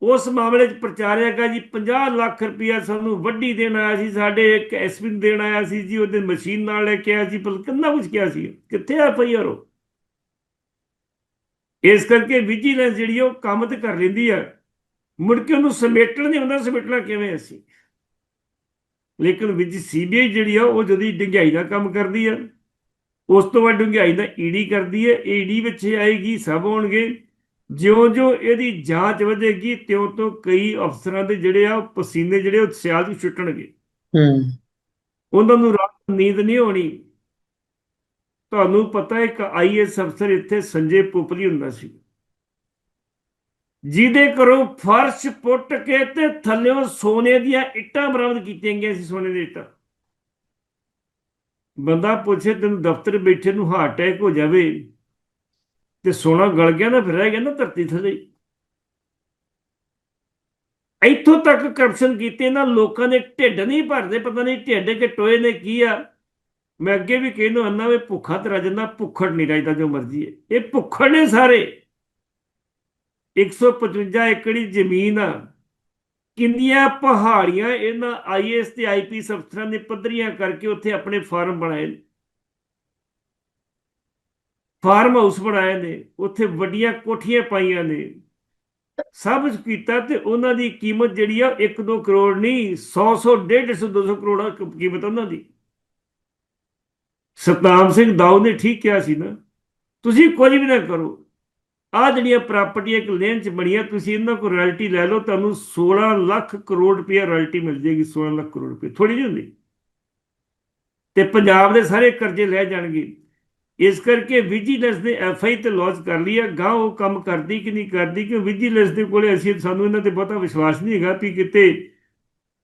ਉਸ ਮਾਮਲੇ 'ਚ ਪ੍ਰਚਾਰਿਆ ਗਿਆ ਜੀ 50 ਲੱਖ ਰੁਪਇਆ ਸਾਨੂੰ ਵੱਡੀ ਦੇਣ ਆਇਆ ਸੀ, ਸਾਡੇ ਇੱਕ ਐਸਪੀ ਨੂੰ ਦੇਣ ਆਇਆ ਸੀ ਜੀ, ਉਹਦੇ ਮਸ਼ੀਨ ਨਾਲ ਲੈ ਕੇ ਆਇਆ ਸੀ ਪਰ ਕਿੰਨਾ ਕੁਝ ਕਿਹਾ ਸੀ, ਕਿੱਥੇ ਆ ਪਈ ਯਾਰੋ ਇਸ ਕਰਕੇ ਵਿਜੀਲੈਂਸ ਜਿਹੜੀ ਉਹ ਕੰਮ ਤੇ ਕਰ ਲੈਂਦੀ ਆ। ਮੁੜ ਕੇ ਉਹਨੂੰ ਸਮੇਟਣ ਨਹੀਂ ਹੁੰਦਾ, ਸਮੇਟਣਾ ਕਿਵੇਂ ਅਸੀਂ? ਲੇਕਿਨ ਵਿਜ ਸੀਬੀਆਈ ਜਿਹੜੀ ਆ ਉਹ ਜਦੀ ਡੰਗਾਈ ਦਾ ਕੰਮ ਕਰਦੀ ਆ ਉਸ ਤੋਂ ਬਾਅਦ ਡੰਗਾਈ ਦਾ ਈਡੀ ਕਰਦੀ ਹੈ ਈਡੀ ਵਿੱਚ ਆਏਗੀ ਸਭ ਹੋਣਗੇ ਜਿਉਂ-ਜਿਉਂ ਇਹਦੀ ਜਾਂਚ ਵਧੇਗੀ ਤਿਉਂ ਤੋਂ ਕਈ ਅਫਸਰਾਂ ਦੇ ਜਿਹੜੇ ਆ ਪਸੀਨੇ ਜਿਹੜੇ ਉਹ ਸਿਆਲ ਚ ਛੁੱਟਣਗੇ। ਹੂੰ। ਉਹਨਾਂ ਨੂੰ ਰਾਤ ਨੀਂਦ ਨਹੀਂ ਹੋਣੀ ਤੁਹਾਨੂੰ ਪਤਾ ਹੈ ਇੱਕ ਆਈਐਸ ਅਫਸਰ ਇੱਥੇ ਸੰਜੇ ਪੁਪਲੀ ਹੁੰਦਾ ਸੀ। ਜਿਹਦੇ ਘਰੋਂ ਫਰਸ਼ ਪੁੱਟ ਕੇ ਤੇ ਥੱਲੇੋਂ ਸੋਨੇ ਦੀਆਂ ਇੱਟਾਂ ਬਰਾਮਦ ਕੀਤੀਆਂ ਗਈਆਂ ਸੀ, ਸੋਨੇ ਦੀਆਂ ਇੱਟਾਂ। ਬੰਦਾ ਪੁੱਛੇ, ਤੈਨੂੰ ਦਫ਼ਤਰ ਬੈਠੇ ਨੂੰ ਹਾਰਟ ਅਟੈਕ ਹੋ ਜਾਵੇ ਤੇ ਸੋਨਾ ਗਲ ਗਿਆ ਨਾ, ਫਿਰ ਰਹਿ ਗਿਆ ਨਾ ਧਰਤੀ ਥੱਲੇ? ਹੀ। ਇੱਥੋਂ ਤੱਕ ਕਰਪਸ਼ਨ ਕੀਤੇ ਨਾ, ਲੋਕਾਂ ਦੇ ਢਿੱਡ ਨਹੀਂ ਭਰਦੇ, ਪਤਾ ਨਹੀਂ ਢਿੱਡ ਕੇ ਟੋਏ ਨੇ ਕੀ ਆ। ਮੈਂ ਅੱਗੇ ਵੀ ਕਹਿੰਦਾ ਅੰਨਾ ਵੀ ਭੁੱਖਾ ਤੇ ਰਜਦਾ ਭੁੱਖੜ ਨਹੀਂ ਰਜਦਾ ਜੋ ਮਰਜ਼ੀ ਹੈ। ਇਹ ਭੁੱਖੜ ਨੇ ਸਾਰੇ। 155 ਏਕੜੀ ਜ਼ਮੀਨ ਆ। ਕਿੰਨੀਆਂ ਪਹਾੜੀਆਂ ਇਹਨਾਂ ਆਈਐਸ ਤੇ ਆਈਪੀਐਸ ਅਫਸਰਾਂ ਨੇ ਪੱਧਰੀਆਂ ਕਰਕੇ ਉੱਥੇ ਆਪਣੇ ਫਾਰਮ ਬਣਾਏ ਨੇ। ਫਾਰਮ ਹਾਊਸ ਬਣਾਏ ਨੇ, ਉੱਥੇ ਵੱਡੀਆਂ ਕੋਠੀਆਂ ਪਾਈਆਂ ਨੇ। ਸਭ ਕੀਤਾ ਤੇ ਉਹਨਾਂ ਦੀ ਕੀਮਤ ਜਿਹੜੀ ਆ 1-2 ਕਰੋੜ ਨਹੀਂ 100-100 150 200 ਕਰੋੜ ਆ ਕ- ਕੀਮਤ ਉਹਨਾਂ ਦੀ। ਸਤਨਾਮ ਸਿੰਘ ਦਾਊ ਨੇ ਠੀਕ ਕਿਹਾ ਸੀ ਨਾ, ਤੁਸੀਂ ਕੁਝ ਵੀ ਨਾ ਕਰੋ। ਆ ਜਿਹੜੀਆਂ ਪ੍ਰਾਪਰਟੀਆਂ ਇੱਕ ਲੇਨ ਚ ਬਣੀਆਂ, ਤੁਸੀਂ ਇਹਨਾਂ ਕੋਲ ਰਾਇਲਟੀ ਲੈ ਲਓ, ਤੁਹਾਨੂੰ 16 ਲੱਖ ਕਰੋੜ ਰੁਪਏ ਰਾਇਲਟੀ ਮਿਲ ਜੇਗੀ 16 ਲੱਖ ਕਰੋੜ ਰੁਪਏ ਥੋੜੀ ਜਿਹੀ ਹੁੰਦੀ। ਤੇ ਪੰਜਾਬ ਦੇ ਸਾਰੇ ਕਰਜ਼ੇ ਲੈ ਜਾਣਗੇ। ਇਸ ਕਰਕੇ ਵਿਜੀਲੈਂਸ ਨੇ ਐਫਆਈ ਤੇ ਲੌਂਚ ਕਰ ਲਈ ਹੈ ਗਾਂ ਉਹ ਕੰਮ ਕਰਦੀ ਕਿ ਨਹੀਂ ਕਰਦੀ ਕਿ ਵਿਜੀਲੈਂਸ ਦੇ ਕੋਲੇ ਅਸੀਂ ਸਾਨੂੰ ਇਹਨਾਂ ਤੇ ਬਹੁਤਾ ਵਿਸ਼ਵਾਸ ਨਹੀਂ ਹੈਗਾ ਵੀ ਕਿਤੇ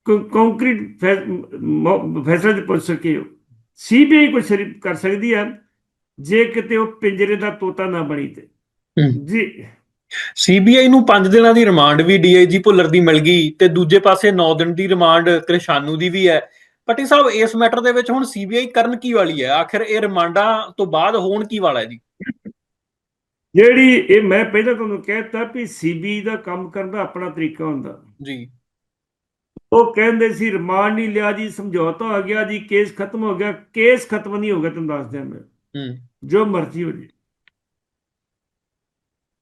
ਕੰਕਰੀਟ ਫੈਸਲਾ ਤੇ ਪਹੁੰਚ ਸਕੇ ਹੋ ਸੀਬੀਆਈ ਕੁਝ ਸ਼ਰੀਫ ਕਰ ਸਕਦੀ ਹੈ ਜੇ ਕਿਤੇ ਉਹ ਪਿੰਜਰੇ ਦਾ ਤੋਤਾ ਨਾ ਬਣੀ ਤੇ। ਜੀ। ਸੀਬੀਆਈ ਨੂੰ 5 ਦਿਨਾਂ ਦੀ ਰਿਮਾਂਡ ਵੀ ਡੀਆਈਜੀ ਭੁੱਲਰ ਦੀ ਮਿਲ ਗਈ ਤੇ ਦੂਜੇ ਪਾਸੇ 9 ਦਿਨ ਦੀ ਰਿਮਾਂਡ ਕ੍ਰਿਸ਼ਾਨੂ ਦੀ ਵੀ ਹੈ। ਪੱਟੀ ਸਾਹਿਬ ਇਸ ਮੈਟਰ ਦੇ ਵਿੱਚ ਹੁਣ ਸੀਬੀਆਈ ਕਰਨ ਕੀ ਵਾਲੀ ਹੈ? ਆਖਿਰ ਇਹ ਰਿਮਾਂਡਾਂ ਤੋਂ ਬਾਅਦ ਹੋਣ ਕੀ ਵਾਲਾ ਹੈ ਜੀ? ਜਿਹੜੀ ਇਹ ਮੈਂ ਪਹਿਲਾਂ ਤੁਹਾਨੂੰ ਕਹਿਤਾ ਵੀ ਸੀਬੀ ਦਾ ਕੰਮ ਕਰਨ ਦਾ ਆਪਣਾ ਤਰੀਕਾ ਹੁੰਦਾ। ਜੀ। ਉਹ ਕਹਿੰਦੇ ਸੀ ਰਿਮਾਂਡ ਨਹੀਂ ਲਿਆ ਜੀ ਸਮਝੌਤਾ ਹੋ ਗਿਆ ਜੀ ਕੇਸ ਖਤਮ ਹੋ ਗਿਆ। ਕੇਸ ਖਤਮ ਨਹੀਂ ਹੋ ਗਿਆ ਤੁਹਾਨੂੰ ਦੱਸ ਦਿਆਂ ਮੈਂ। ਹੂੰ। ਜੋ ਮਰਜ਼ੀ ਹੋ ਜੇ।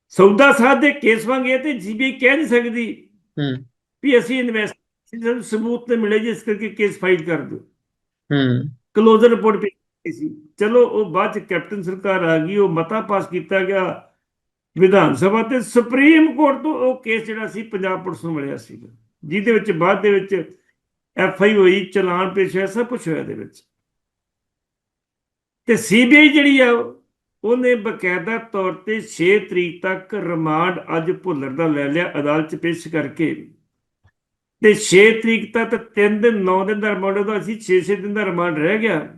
ਸੌਦਾ ਸਾਧ ਦੇ ਕੇਸ ਵਾਂਗੇ ਤੇ ਸੀਬੀਆਈ ਕਹਿ ਨਹੀਂ ਸਕਦੀ ਹੂੰ। ਵੀ ਅਸੀਂ ਇਨਵੈਸਟੀਗੇਸ਼ਨ ਸਬੂਤ ਤੇ ਮਿਲੇ ਜੀ ਇਸ ਕਰਕੇ ਕੇਸ ਫਾਈਲ ਕਰ ਦਿਓ। ਹੂੰ। ਕਲੋਜ਼ਰ ਰਿਪੋਰਟ ਪੇਸ਼ ਸੀ। ਚਲੋ ਉਹ ਬਾਅਦ ਚ ਕੈਪਟਨ ਸਰਕਾਰ ਆ ਗਈ ਉਹ ਮਤਾ ਪਾਸ ਕੀਤਾ ਗਿਆ ਵਿਧਾਨ ਸਭਾ ਤੇ ਸੁਪਰੀਮ ਕੋਰਟ ਤੋਂ ਉਹ ਕੇਸ ਜਿਹੜਾ ਸੀ ਪੰਜਾਬ ਪੁਲਿਸ ਨੂੰ ਮਿਲਿਆ ਸੀ। ਜਿਹਦੇ ਵਿੱਚ ਬਾਅਦ ਦੇ ਵਿੱਚ ਐਫ ਆਈ ਹੋਈ ਚਲਾਨ ਪੇਸ਼ ਹੋਇਆ ਸਭ ਕੁਝ ਹੋਇਆ ਦੇ ਵਿੱਚ। ਤੇ ਸੀਬੀਆਈ ਜਿਹੜੀ ਆ ਉਹਨੇ ਬਕਾਇਦਾ ਤੌਰ ਤੇ 6 ਤਰੀਕ ਤੱਕ ਰਿਮਾਂਡ ਅੱਜ ਭੁੱਲਰ ਦਾ ਲੈ ਲਿਆ, ਅਦਾਲਤ 'ਚ ਪੇਸ਼ ਕਰਕੇ। ਤੇ 6 ਤਰੀਕ ਤੱਕ 3 ਦਿਨ 9 ਦਿਨ ਦਾ ਰਿਮਾਂਡ, ਉਹਦਾ ਸੀ 6-6 ਦਿਨ ਦਾ ਰਿਮਾਂਡ ਰਹਿ ਗਿਆ।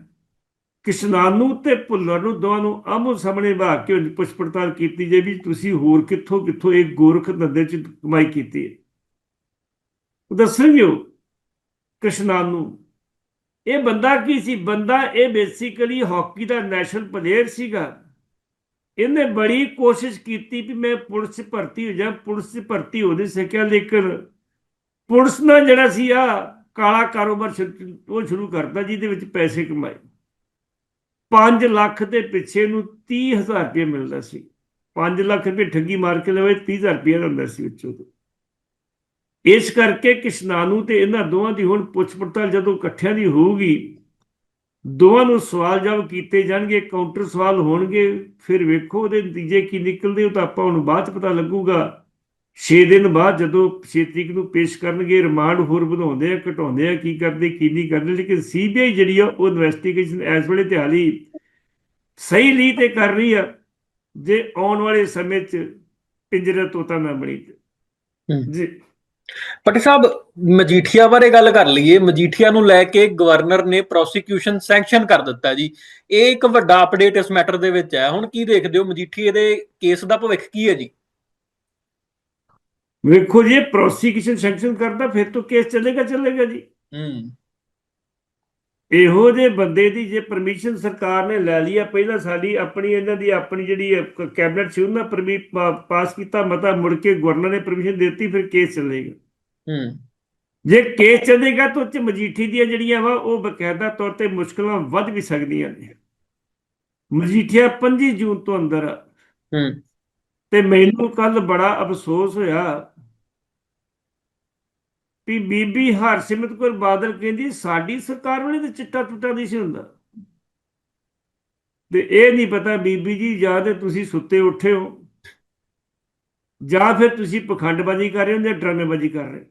ਕਿਸ਼ਨਾਨੂ ਤੇ ਭੁੱਲਰ ਨੂੰ ਦੋਵਾਂ ਨੂੰ ਆਮੋ ਸਾਹਮਣੇ ਬਹਾ ਕੇ ਪੁੱਛ ਪੜਤਾਲ ਕੀਤੀ ਜੇ ਵੀ ਤੁਸੀਂ ਹੋਰ ਕਿੱਥੋਂ ਕਿੱਥੋਂ ਇਹ ਗੋਰਖ ਧੰਦੇ 'ਚ ਕਮਾਈ ਕੀਤੀ ਹੈ। ਉਹ ਦੱਸਣਗੇ ਕਿਸ਼ਨਾਨੂ। ਇਹ ਬੰਦਾ ਕੀ ਸੀ? ਬੰਦਾ ਇਹ ਬੇਸਿਕਲੀ ਹਾਕੀ ਦਾ ਨੈਸ਼ਨਲ ਪਲੇਅਰ ਸੀਗਾ। ਇਹਨੇ ਬੜੀ ਕੋਸ਼ਿਸ਼ ਕੀਤੀ ਵੀ ਮੈਂ ਪੁਲਿਸ ਭਰਤੀ ਹੋ ਜਾ ਪੁਲਿਸ ਭਰਤੀ ਹੋ ਨਹੀਂ ਸਕਿਆ ਲੇਕਿਨ ਪੁਲਿਸ ਨਾਲ ਜਿਹੜਾ ਸੀ ਆ, ਕਾਲਾ ਕਾਰੋਬਾਰ ਉਹ ਸ਼ੁਰੂ ਕਰਤਾ ਜਿਹਦੇ ਵਿੱਚ ਪੈਸੇ ਕਮਾਏ। 5 ਲੱਖ ਦੇ ਪਿੱਛੇ ਨੂੰ 30000 ਰੁਪਏ ਮਿਲਦਾ ਸੀ। 5 ਲੱਖ ਰੁਪਏ ਠੱਗੀ ਮਾਰ ਕੇ ਲਵੇ 30000 ਰੁਪਏ ਦਾ ਹੁੰਦਾ ਸੀ ਵਿੱਚੋਂ ਇਸ ਕਰਕੇ ਕਿਸ਼ਨਾਨੂ ਤੇ ਇਹਨਾਂ ਦੋਵਾਂ ਦੀ ਹੁਣ ਪੁੱਛ ਪੜਤਾਲ ਜਦੋਂ ਇਕੱਠਿਆਂ ਦੀ ਹੋਊਗੀ ਦੋਵਾਂ ਨੂੰ ਸਵਾਲ ਜਵਾਬ ਕੀਤੇ ਜਾਣਗੇ ਕਾਊਂਟਰ ਸਵਾਲ ਹੋਣਗੇ ਫਿਰ ਵੇਖੋ ਉਹਦੇ ਨਤੀਜੇ ਕੀ ਨਿਕਲਦੇ ਉਹ ਤਾਂ ਆਪਾਂ ਹੁਣ ਬਾਅਦ ਚ ਪਤਾ ਲੱਗੂਗਾ। 6 ਦਿਨ ਬਾਅਦ ਜਦੋਂ 6 ਤਰੀਕ ਨੂੰ ਪੇਸ਼ ਕਰਨਗੇ ਰਿਮਾਂਡ ਹੋਰ ਵਧਾਉਂਦੇ ਆ ਘਟਾਉਂਦੇ ਆ ਕੀ ਕਰਦੇ ਕੀ ਨਹੀਂ ਕਰਦੇ ਲੇਕਿਨ ਸੀਬੀਆਈ ਜਿਹੜੀ ਆ ਉਹ ਇਨਵੈਸਟੀਗੇਸ਼ਨ ਇਸ ਵੇਲੇ ਤੇ ਹਾਲੀ ਸਹੀ ਲਈ ਤੇ ਕਰ ਰਹੀ ਆ ਜੇ ਆਉਣ ਵਾਲੇ ਸਮੇਂ 'ਚ ਪਿੰਜਰੇ ਤੋਤਾ ਨਾ ਬਣੀ। ਜੀ। ਪੱਟੀ ਸਾਹਿਬ ਮਜੀਠੀਆ ਬਾਰੇ ਗੱਲ ਕਰ ਲਈਏ। ਮਜੀਠੀਆ ਨੂੰ ਲੈ ਕੇ ਗਵਰਨਰ ਨੇ ਪ੍ਰੋਸੀਕਿਊਸ਼ਨ ਸੈਂਕਸ਼ਨ ਕਰ ਦਿੱਤਾ ਜੀ। ਇਹ ਇੱਕ ਵੱਡਾ ਅਪਡੇਟ ਇਸ ਮੈਟਰ ਦੇ ਵਿੱਚ ਹੈ। ਹੁਣ ਕੀ ਦੇਖਦੇ ਹੋ? ਮਜੀਠੀਏ ਦੇ ਕੇਸ ਦਾ ਭਵਿੱਖ ਕੀ ਹੈ ਜੀ? ਵੇਖੋ ਜੀ ਪ੍ਰੋਸੀਕਿਊਸ਼ਨ ਸੈਂਕਸ਼ਨ ਕਰਦਾ ਫਿਰ ਤਾਂ ਕੇਸ ਚੱਲੇਗਾ ਚੱਲੇਗਾ ਜੀ। ਹੂੰ। ਇਹੋ ਜਿਹੇ ਬੰਦੇ ਦੀ ਜੇ ਪਰਮਿਸ਼ਨ ਸਰਕਾਰ ਨੇ ਲੈ ਲਈ ਆ ਪਹਿਲਾਂ ਸਾਡੀ ਆਪਣੀ ਇਹਨਾਂ ਦੀ ਆਪਣੀ ਜਿਹੜੀ ਕੈਬਨਿਟ ਸੀ ਉਹਨਾਂ ਪਰਮੀ ਪਾਸ ਕੀਤਾ ਮਤਾ ਮੁੜ ਕੇ ਗਵਰਨਰ ਨੇ ਪਰਮਿਸ਼ਨ ਦਿੱਤੀ ਫਿਰ ਕੇਸ ਚੱਲੇਗਾ। ਹੂੰ। ਜੇ ਕੇਸ ਚੱਲੇਗਾ ਤਾਂ ਉੱਚ ਮਜੀਠੀ ਦੀਆਂ ਜਿਹੜੀਆਂ ਵਾ ਉਹ ਬਕਾਇਦਾ ਤੌਰ ਤੇ ਮੁਸ਼ਕਲਾਂ ਵੱਧ ਵੀ ਸਕਦੀਆਂ ਨੇ। ਮਜੀਠੀਆ 25 ਜੂਨ ਤੋਂ ਅੰਦਰ ਹੂੰ। ਤੇ ਮੈਨੂੰ ਕੱਲ ਬੜਾ ਅਫਸੋਸ ਹੋਇਆ ਵੀ ਬੀਬੀ ਹਰਸਿਮਰਤ ਕੌਰ ਬਾਦਲ ਕਹਿੰਦੀ ਸਾਡੀ ਸਰਕਾਰ ਵੇਲੇ ਤੇ ਚਿੱਟਾ ਟੁੱਟਾ ਨਹੀਂ ਸੀ ਹੁੰਦਾ। ਤੇ ਇਹ ਨਹੀਂ ਪਤਾ ਬੀਬੀ ਜੀ, ਜਾਂ ਤੇ ਤੁਸੀਂ ਸੁੱਤੇ ਉੱਠੇ ਹੋ, ਜਾਂ ਫਿਰ ਤੁਸੀਂ ਪਖੰਡਬਾਜ਼ੀ ਕਰ ਰਹੇ ਹੋ ਜਾਂ ਡਰਾਮੇਬਾਜ਼ੀ ਕਰ ਰਹੇ ਹੋ।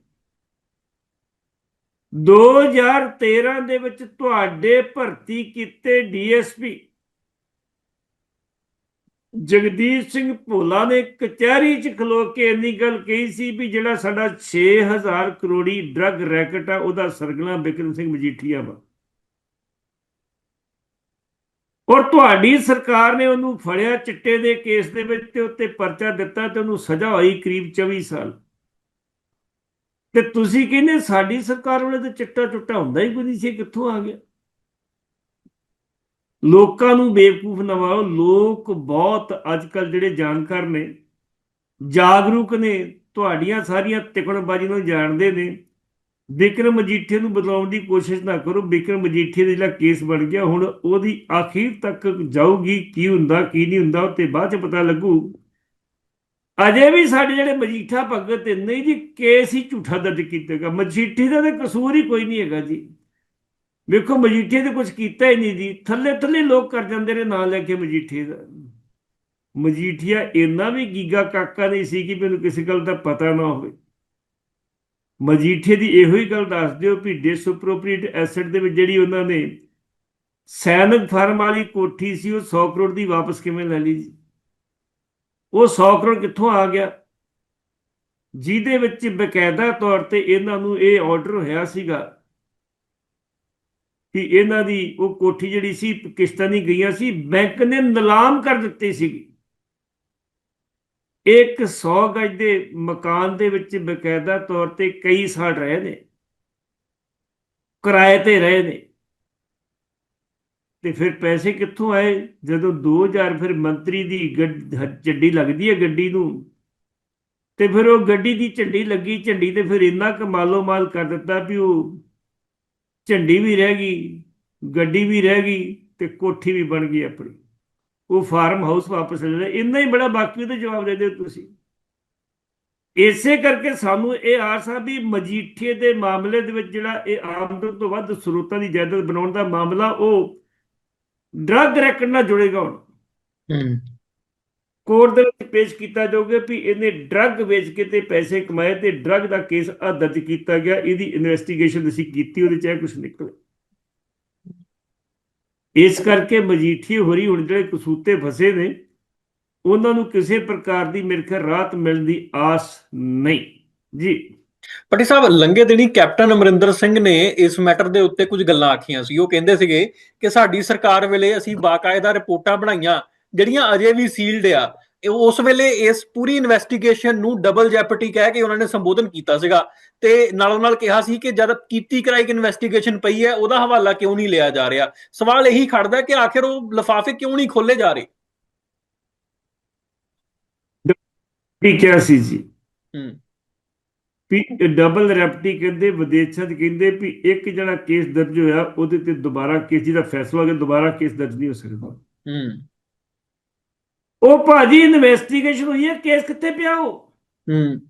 2013 ਦੇ ਵਿੱਚ ਤੁਹਾਡੇ ਭਰਤੀ ਕੀਤੇ ਡੀਐਸਪੀ ਜਗਦੀਸ਼ ਸਿੰਘ ਭੋਲਾ ਨੇ ਕਚਹਿਰੀ 'ਚ ਖਲੋ ਕੇ ਇੰਨੀ ਗੱਲ ਕਹੀ ਸੀ ਵੀ ਜਿਹੜਾ ਸਾਡਾ 6000 ਕਰੋੜੀ ਡਰੱਗ ਰੈਕਟ ਆ, ਉਹਦਾ ਸਰਗਨਾ ਬਿਕਰਮ ਸਿੰਘ ਮਜੀਠੀਆ ਵਾ। ਔਰ ਤੁਹਾਡੀ ਸਰਕਾਰ ਨੇ ਉਹਨੂੰ ਫੜਿਆ ਚਿੱਟੇ ਦੇ ਕੇਸ ਦੇ ਵਿੱਚ ਤੇ ਉੱਤੇ ਪਰਚਾ ਦਿੱਤਾ ਤੇ ਉਹਨੂੰ ਸਜ਼ਾ ਹੋਈ ਕਰੀਬ 24 ਸਾਲ। ਤੇ ਤੁਸੀਂ ਕਹਿੰਦੇ ਸਾਡੀ ਸਰਕਾਰ ਵਾਲੇ ਤੇ ਚਿੱਟਾ ਚੁੱਟਾ ਹੁੰਦਾ ਹੀ ਕੋਈ ਨਹੀਂ ਸੀ ਕਿੱਥੋਂ ਆ ਗਿਆ? ਲੋਕਾਂ ਨੂੰ ਬੇਵਕੂਫ ਨਾ ਬਣਾਓ। ਲੋਕ ਬਹੁਤ ਅੱਜਕੱਲ ਜਿਹੜੇ ਜਾਣਕਾਰ ਨੇ, ਜਾਗਰੂਕ ਨੇ, ਤੁਹਾਡੀਆਂ ਸਾਰੀਆਂ ਤਿਕੜਬਾਜ਼ੀ ਨੂੰ ਜਾਣਦੇ ਨੇ। ਵਿਕਰਮ ਮਜੀਠੇ ਨੂੰ ਬਦਲਾਉਣ ਦੀ ਕੋਸ਼ਿਸ਼ ਨਾ ਕਰੋ। ਵਿਕਰਮ ਮਜੀਠੀਆ ਦਾ ਜਿਹੜਾ ਕੇਸ ਬਣ ਗਿਆ, ਹੁਣ ਉਹਦੀ ਆਖਿਰ ਤੱਕ ਜਾਊਗੀ, ਕੀ ਹੁੰਦਾ, ਕੀ ਨਹੀਂ ਹੁੰਦਾ, ਉਹ ਤੇ ਬਾਅਦ ਚ ਪਤਾ ਲੱਗੂ। ਅਜੇ ਵੀ ਸਾਡੇ ਜਿਹੜੇ ਮਜੀਠਾ ਭਗਤ ਤੇ ਨਹੀਂ ਜੀ, ਕੇਸ ਹੀ ਝੂਠਾ ਦਰਜ ਕੀਤੇਗਾ ਮਜੀਠੀ ਦਾ ਤੇ ਕਸੂਰ ਹੀ ਕੋਈ ਨਹੀਂ ਹੈਗਾ ਜੀ। ਵੇਖੋ ਮਜੀਠੇ ਤੇ ਕੁਝ ਕੀਤਾ ਹੀ ਨਹੀਂ ਜੀ। ਥੱਲੇ ਥੱਲੇ ਲੋਕ ਕਰ ਜਾਂਦੇ ਨੇ, ਨਾਂ ਲੈ ਕੇ ਮਜੀਠੇ ਦਾ। ਮਜੀਠੀਆ ਇੰਨਾ ਵੀ ਗੀਗਾ ਕਾਕਾ ਨਹੀਂ ਸੀ ਕਿ ਮੈਨੂੰ ਕਿਸੇ ਗੱਲ ਦਾ ਪਤਾ ਨਾ ਹੋਵੇ। ਮਜੀਠੇ ਦੀ ਇਹੋ ਹੀ ਗੱਲ ਦੱਸ ਦਿਓ ਵੀ ਡਿਸਅਪਰੋਪਰੀਏਟ ਐਸੈਟ ਦੇ ਵਿੱਚ ਜਿਹੜੀ ਉਹਨਾਂ ਨੇ ਸੈਨਿਕ ਫਰਮ ਵਾਲੀ ਕੋਠੀ ਸੀ, ਉਹ 100 ਕਰੋੜ ਦੀ ਵਾਪਸ ਕਿਵੇਂ ਲੈ ਲਈ ਜੀ? ਉਹ 100 ਕਰੋੜ ਕਿੱਥੋਂ ਆ ਗਿਆ? ਜਿਹਦੇ ਵਿੱਚ ਬਕਾਇਦਾ ਤੌਰ ਤੇ ਇਹਨਾਂ ਨੂੰ ਇਹ ਆਰਡਰ ਹੋਇਆ ਸੀਗਾ ਕਿ ਇਹਨਾਂ ਦੀ ਉਹ ਕੋਠੀ ਜਿਹੜੀ ਸੀ, ਕਿਸ਼ਤਾਂ ਪਾਕਿਸਤਾਨੀ ਗਈਆਂ ਸੀ, ਬੈਂਕ ਨੇ ਨਿਲਾਮ ਕਰ ਦਿੱਤੀ ਸੀਗੀ। ਇੱਕ 100 ਗਜ ਦੇ ਮਕਾਨ ਦੇ ਵਿੱਚ ਬਕਾਇਦਾ ਤੌਰ ਤੇ ਕਈ ਸਾਲ ਰਹੇ ਨੇ। ਕਿਰਾਏ ਤੇ ਰਹੇ ਨੇ। ਤੇ ਫਿਰ ਪੈਸੇ ਕਿੱਥੋਂ ਆਏ? ਜਦੋਂ 2000 ਫਿਰ ਮੰਤਰੀ ਦੀ ਝੰਡੀ ਲੱਗਦੀ ਹੈ ਗੱਡੀ ਨੂੰ। ਤੇ ਫਿਰ ਉਹ ਗੱਡੀ ਦੀ ਝੰਡੀ ਲੱਗੀ, ਝੰਡੀ ਤੇ ਫਿਰ ਇੰਨਾ ਕਮਾਲੋ ਮਾਲ ਕਰ ਦਿੱਤਾ ਵੀ ਉਹ ਝੰਡੀ ਵੀ ਰਹਿ ਗਈ, ਗੱਡੀ ਵੀ ਰਹਿ ਗਈ ਤੇ ਕੋਠੀ ਵੀ ਬਣ ਗਈ ਆਪਣੀ। ਉਹ ਫਾਰਮ ਹਾਊਸ ਵਾਪਸ ਲੈ ਲਿਆ ਇੰਨਾ ਹੀ ਬੜਾ ਬਾਕੀ ਉਹਦੇ ਜਵਾਬ ਦੇ ਦਿਓ ਤੁਸੀਂ। ਇਸੇ ਕਰਕੇ ਸਾਨੂੰ ਇਹ ਆਸ ਆ ਵੀ ਮਜੀਠੇ ਦੇ ਮਾਮਲੇ ਦੇ ਵਿੱਚ ਜਿਹੜਾ ਇਹ ਆਮਦਨ ਤੋਂ ਵੱਧ ਸਰੋਤਾਂ ਦੀ ਜਾਇਦਾਦ ਬਣਾਉਣ ਦਾ ਮਾਮਲਾ ਉਹ ਡਰੱਗ ਰੈਕਟ ਨਾਲ ਜੁੜੇਗਾ ਹੁਣ। ਹੂੰ। ਕੋਰਟ ਦੇ ਵਿੱਚ ਪੇਸ਼ ਕੀਤਾ ਜਾਊਗਾ ਵੀ ਇਹਨੇ ਡਰੱਗ ਵੇਚ ਕੇ ਤੇ ਪੈਸੇ ਕਮਾਏ ਤੇ ਡਰੱਗ ਦਾ ਕੇਸ ਆ ਦਰਜ ਕੀਤਾ ਗਿਆ, ਇਹਦੀ ਇਨਵੈਸਟੀਗੇਸ਼ਨ ਅਸੀਂ ਕੀਤੀ, ਉਹਦੇ ਚ ਕੁਝ ਨਿਕਲੇ ਇਸ ਕਰਕੇ ਮਜੀਠੀ ਹੋਰੀ ਹੁਣ ਜਿਹੜੇ ਕਸੂਤੇ ਫਸੇ ਨੇ, ਉਹਨਾਂ ਨੂੰ ਕਿਸੇ ਪ੍ਰਕਾਰ ਦੀ ਮੇਰੇ ਖਿਆਲ ਰਾਹਤ ਮਿਲਣ ਦੀ ਆਸ ਨਹੀਂ। ਜੀ। ਪਟੀ ਸਾਹਿਬ ਲੰਗੇ ਦਿਨੀ ਕੈਪਟਨ ਅਮਰਿੰਦਰ ਸਿੰਘ ਨੇ ਇਸ ਮੈਟਰ ਦੇ ਉੱਤੇ ਕੁਝ ਗੱਲਾਂ ਆਖੀਆਂ ਸੀ। ਉਹ ਕਹਿੰਦੇ ਸੀਗੇ ਕਿ ਸਾਡੀ ਸਰਕਾਰ ਵੇਲੇ ਅਸੀਂ ਬਾਕਾਇਦਾ ਰਿਪੋਰਟਾਂ ਬਣਾਈਆਂ, ਜਿਹੜੀਆਂ ਅਜੇ ਵੀ ਸੀਲਡ ਆ। ਉਸ ਵੇਲੇ ਇਸ ਪੂਰੀ ਇਨਵੈਸਟੀਗੇਸ਼ਨ ਨੂੰ ਡਬਲ ਜੈਪਟੀ ਕਹਿ ਕੇ ਉਹਨਾਂ ਨੇ ਸੰਬੋਧਨ ਕੀਤਾ ਸੀਗਾ ਤੇ ਨਾਲੋਂ ਨਾਲ ਕਿਹਾ ਸੀ ਕਿ ਜਦ ਕੀਤੀ ਕਰਾਈ ਕਿ ਇਨਵੈਸਟੀਗੇਸ਼ਨ ਪਈ ਹੈ ਉਹਦਾ ਹਵਾਲਾ ਕਿਉਂ ਨਹੀਂ ਲਿਆ ਜਾ ਰਿਹਾ? ਸਵਾਲ ਇਹੀ ਖੜਦਾ ਕਿ ਆਖਿਰ ਉਹ ਲਫਾਫੇ ਕਿਉਂ ਨਹੀਂ ਖੋਲੇ ਜਾ ਰਹੇ? ਕੀ ਕਿਹਾ ਸੀ ਜੀ? ਹੂੰ। ਵੀ ਡਬਲ ਰੈਪਟੀ ਕਹਿੰਦੇ ਵਿਦੇਸ਼ਾਂ ਕਹਿੰਦੇ ਵੀ ਇੱਕ ਜਿਹੜਾ ਕੇਸ ਦਰਜ ਹੋਇਆ ਉਹਦੇ ਤੇ ਦੁਬਾਰਾ ਕੇਸ ਜਿਹਦਾ ਫੈਸਲਾ ਹੋ ਗਿਆ ਦੁਬਾਰਾ ਕੇਸ ਦਰਜ ਨਹੀਂ ਹੋ ਸਕਦਾ। ਹੂੰ। ਉਹ ਭਾਜੀ ਇਨਵੈਸਟੀਗੇਸ਼ਨ ਹੋਈ ਹੈ ਕੇਸ ਕਿੱਥੇ ਪਿਆ ਉਹ? ਹੂੰ।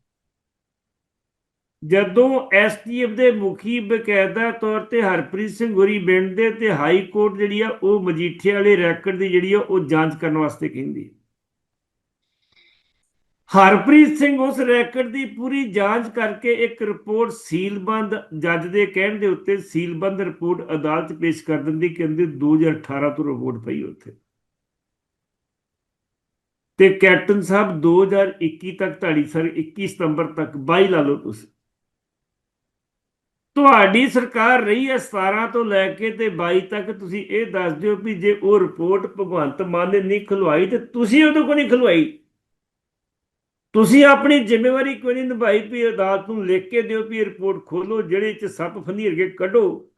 ਜਦੋਂ ਐਸਟੀਐਫ ਦੇ ਮੁਖੀ ਬਕਾਇਦਾ ਤੌਰ ਤੇ ਹਰਪ੍ਰੀਤ ਸਿੰਘ ਗੁਰੀ ਪਿੰਡ ਦੇ ਤੇ ਹਾਈ ਕੋਰਟ ਜਿਹੜੀ ਆ ਉਹ ਮਜੀਠੇ ਵਾਲੇ ਰੈਕਟ ਦੀ ਜਿਹੜੀ ਆ ਉਹ ਜਾਂਚ ਕਰਨ ਵਾਸਤੇ ਕਹਿੰਦੀ ਹਰਪ੍ਰੀਤ ਸਿੰਘ ਉਸ ਰੈਕਟ ਦੀ ਪੂਰੀ ਜਾਂਚ ਕਰਕੇ ਇੱਕ ਰਿਪੋਰਟ ਸੀਲਬੰਦ ਜੱਜ ਦੇ ਕਹਿਣ ਦੇ ਉੱਤੇ ਸੀਲਬੰਦ ਰਿਪੋਰਟ ਅਦਾਲਤ ਪੇਸ਼ ਕਰ ਦਿੰਦੀ ਕਹਿੰਦੇ 2018 ਤੋਂ ਰਿਪੋਰਟ ਪਈ ਉੱਥੇ। ਤੇ ਕੈਪਟਨ ਸਾਹਿਬ 2021 ਤੱਕ ਤੁਹਾਡੀ ਸਰ 21 ਸਤੰਬਰ ਤੱਕ 22 ਲਾ ਲਓ ਤੁਸੀਂ। ਤੁਹਾਡੀ ਸਰਕਾਰ ਰਹੀ ਹੈ 17 ਤੋਂ ਲੈ ਕੇ ਤੇ 22 ਤੱਕ। ਤੁਸੀਂ ਇਹ ਦੱਸ ਦਿਓ ਵੀ ਜੇ ਉਹ ਰਿਪੋਰਟ ਭਗਵੰਤ ਮਾਨ ਨੇ ਨਹੀਂ ਖਲਵਾਈ ਤੇ ਤੁਸੀਂ ਉਹਦੇ ਕੋਲ ਨਹੀਂ ਖਲਵਾਈ। ਤੁਸੀਂ ਆਪਣੀ ਜ਼ਿੰਮੇਵਾਰੀ ਕਿਉਂ ਨਹੀਂ ਨਿਭਾਈ ਵੀ ਅਦਾਲਤ ਨੂੰ ਲਿਖ ਕੇ ਦਿਓ ਵੀ ਰਿਪੋਰਟ ਖੋਲੋ, ਜਿਹੜੇ ਚ ਸੱਪ ਫਨੀਰ ਕੇ ਕੱਢੋ।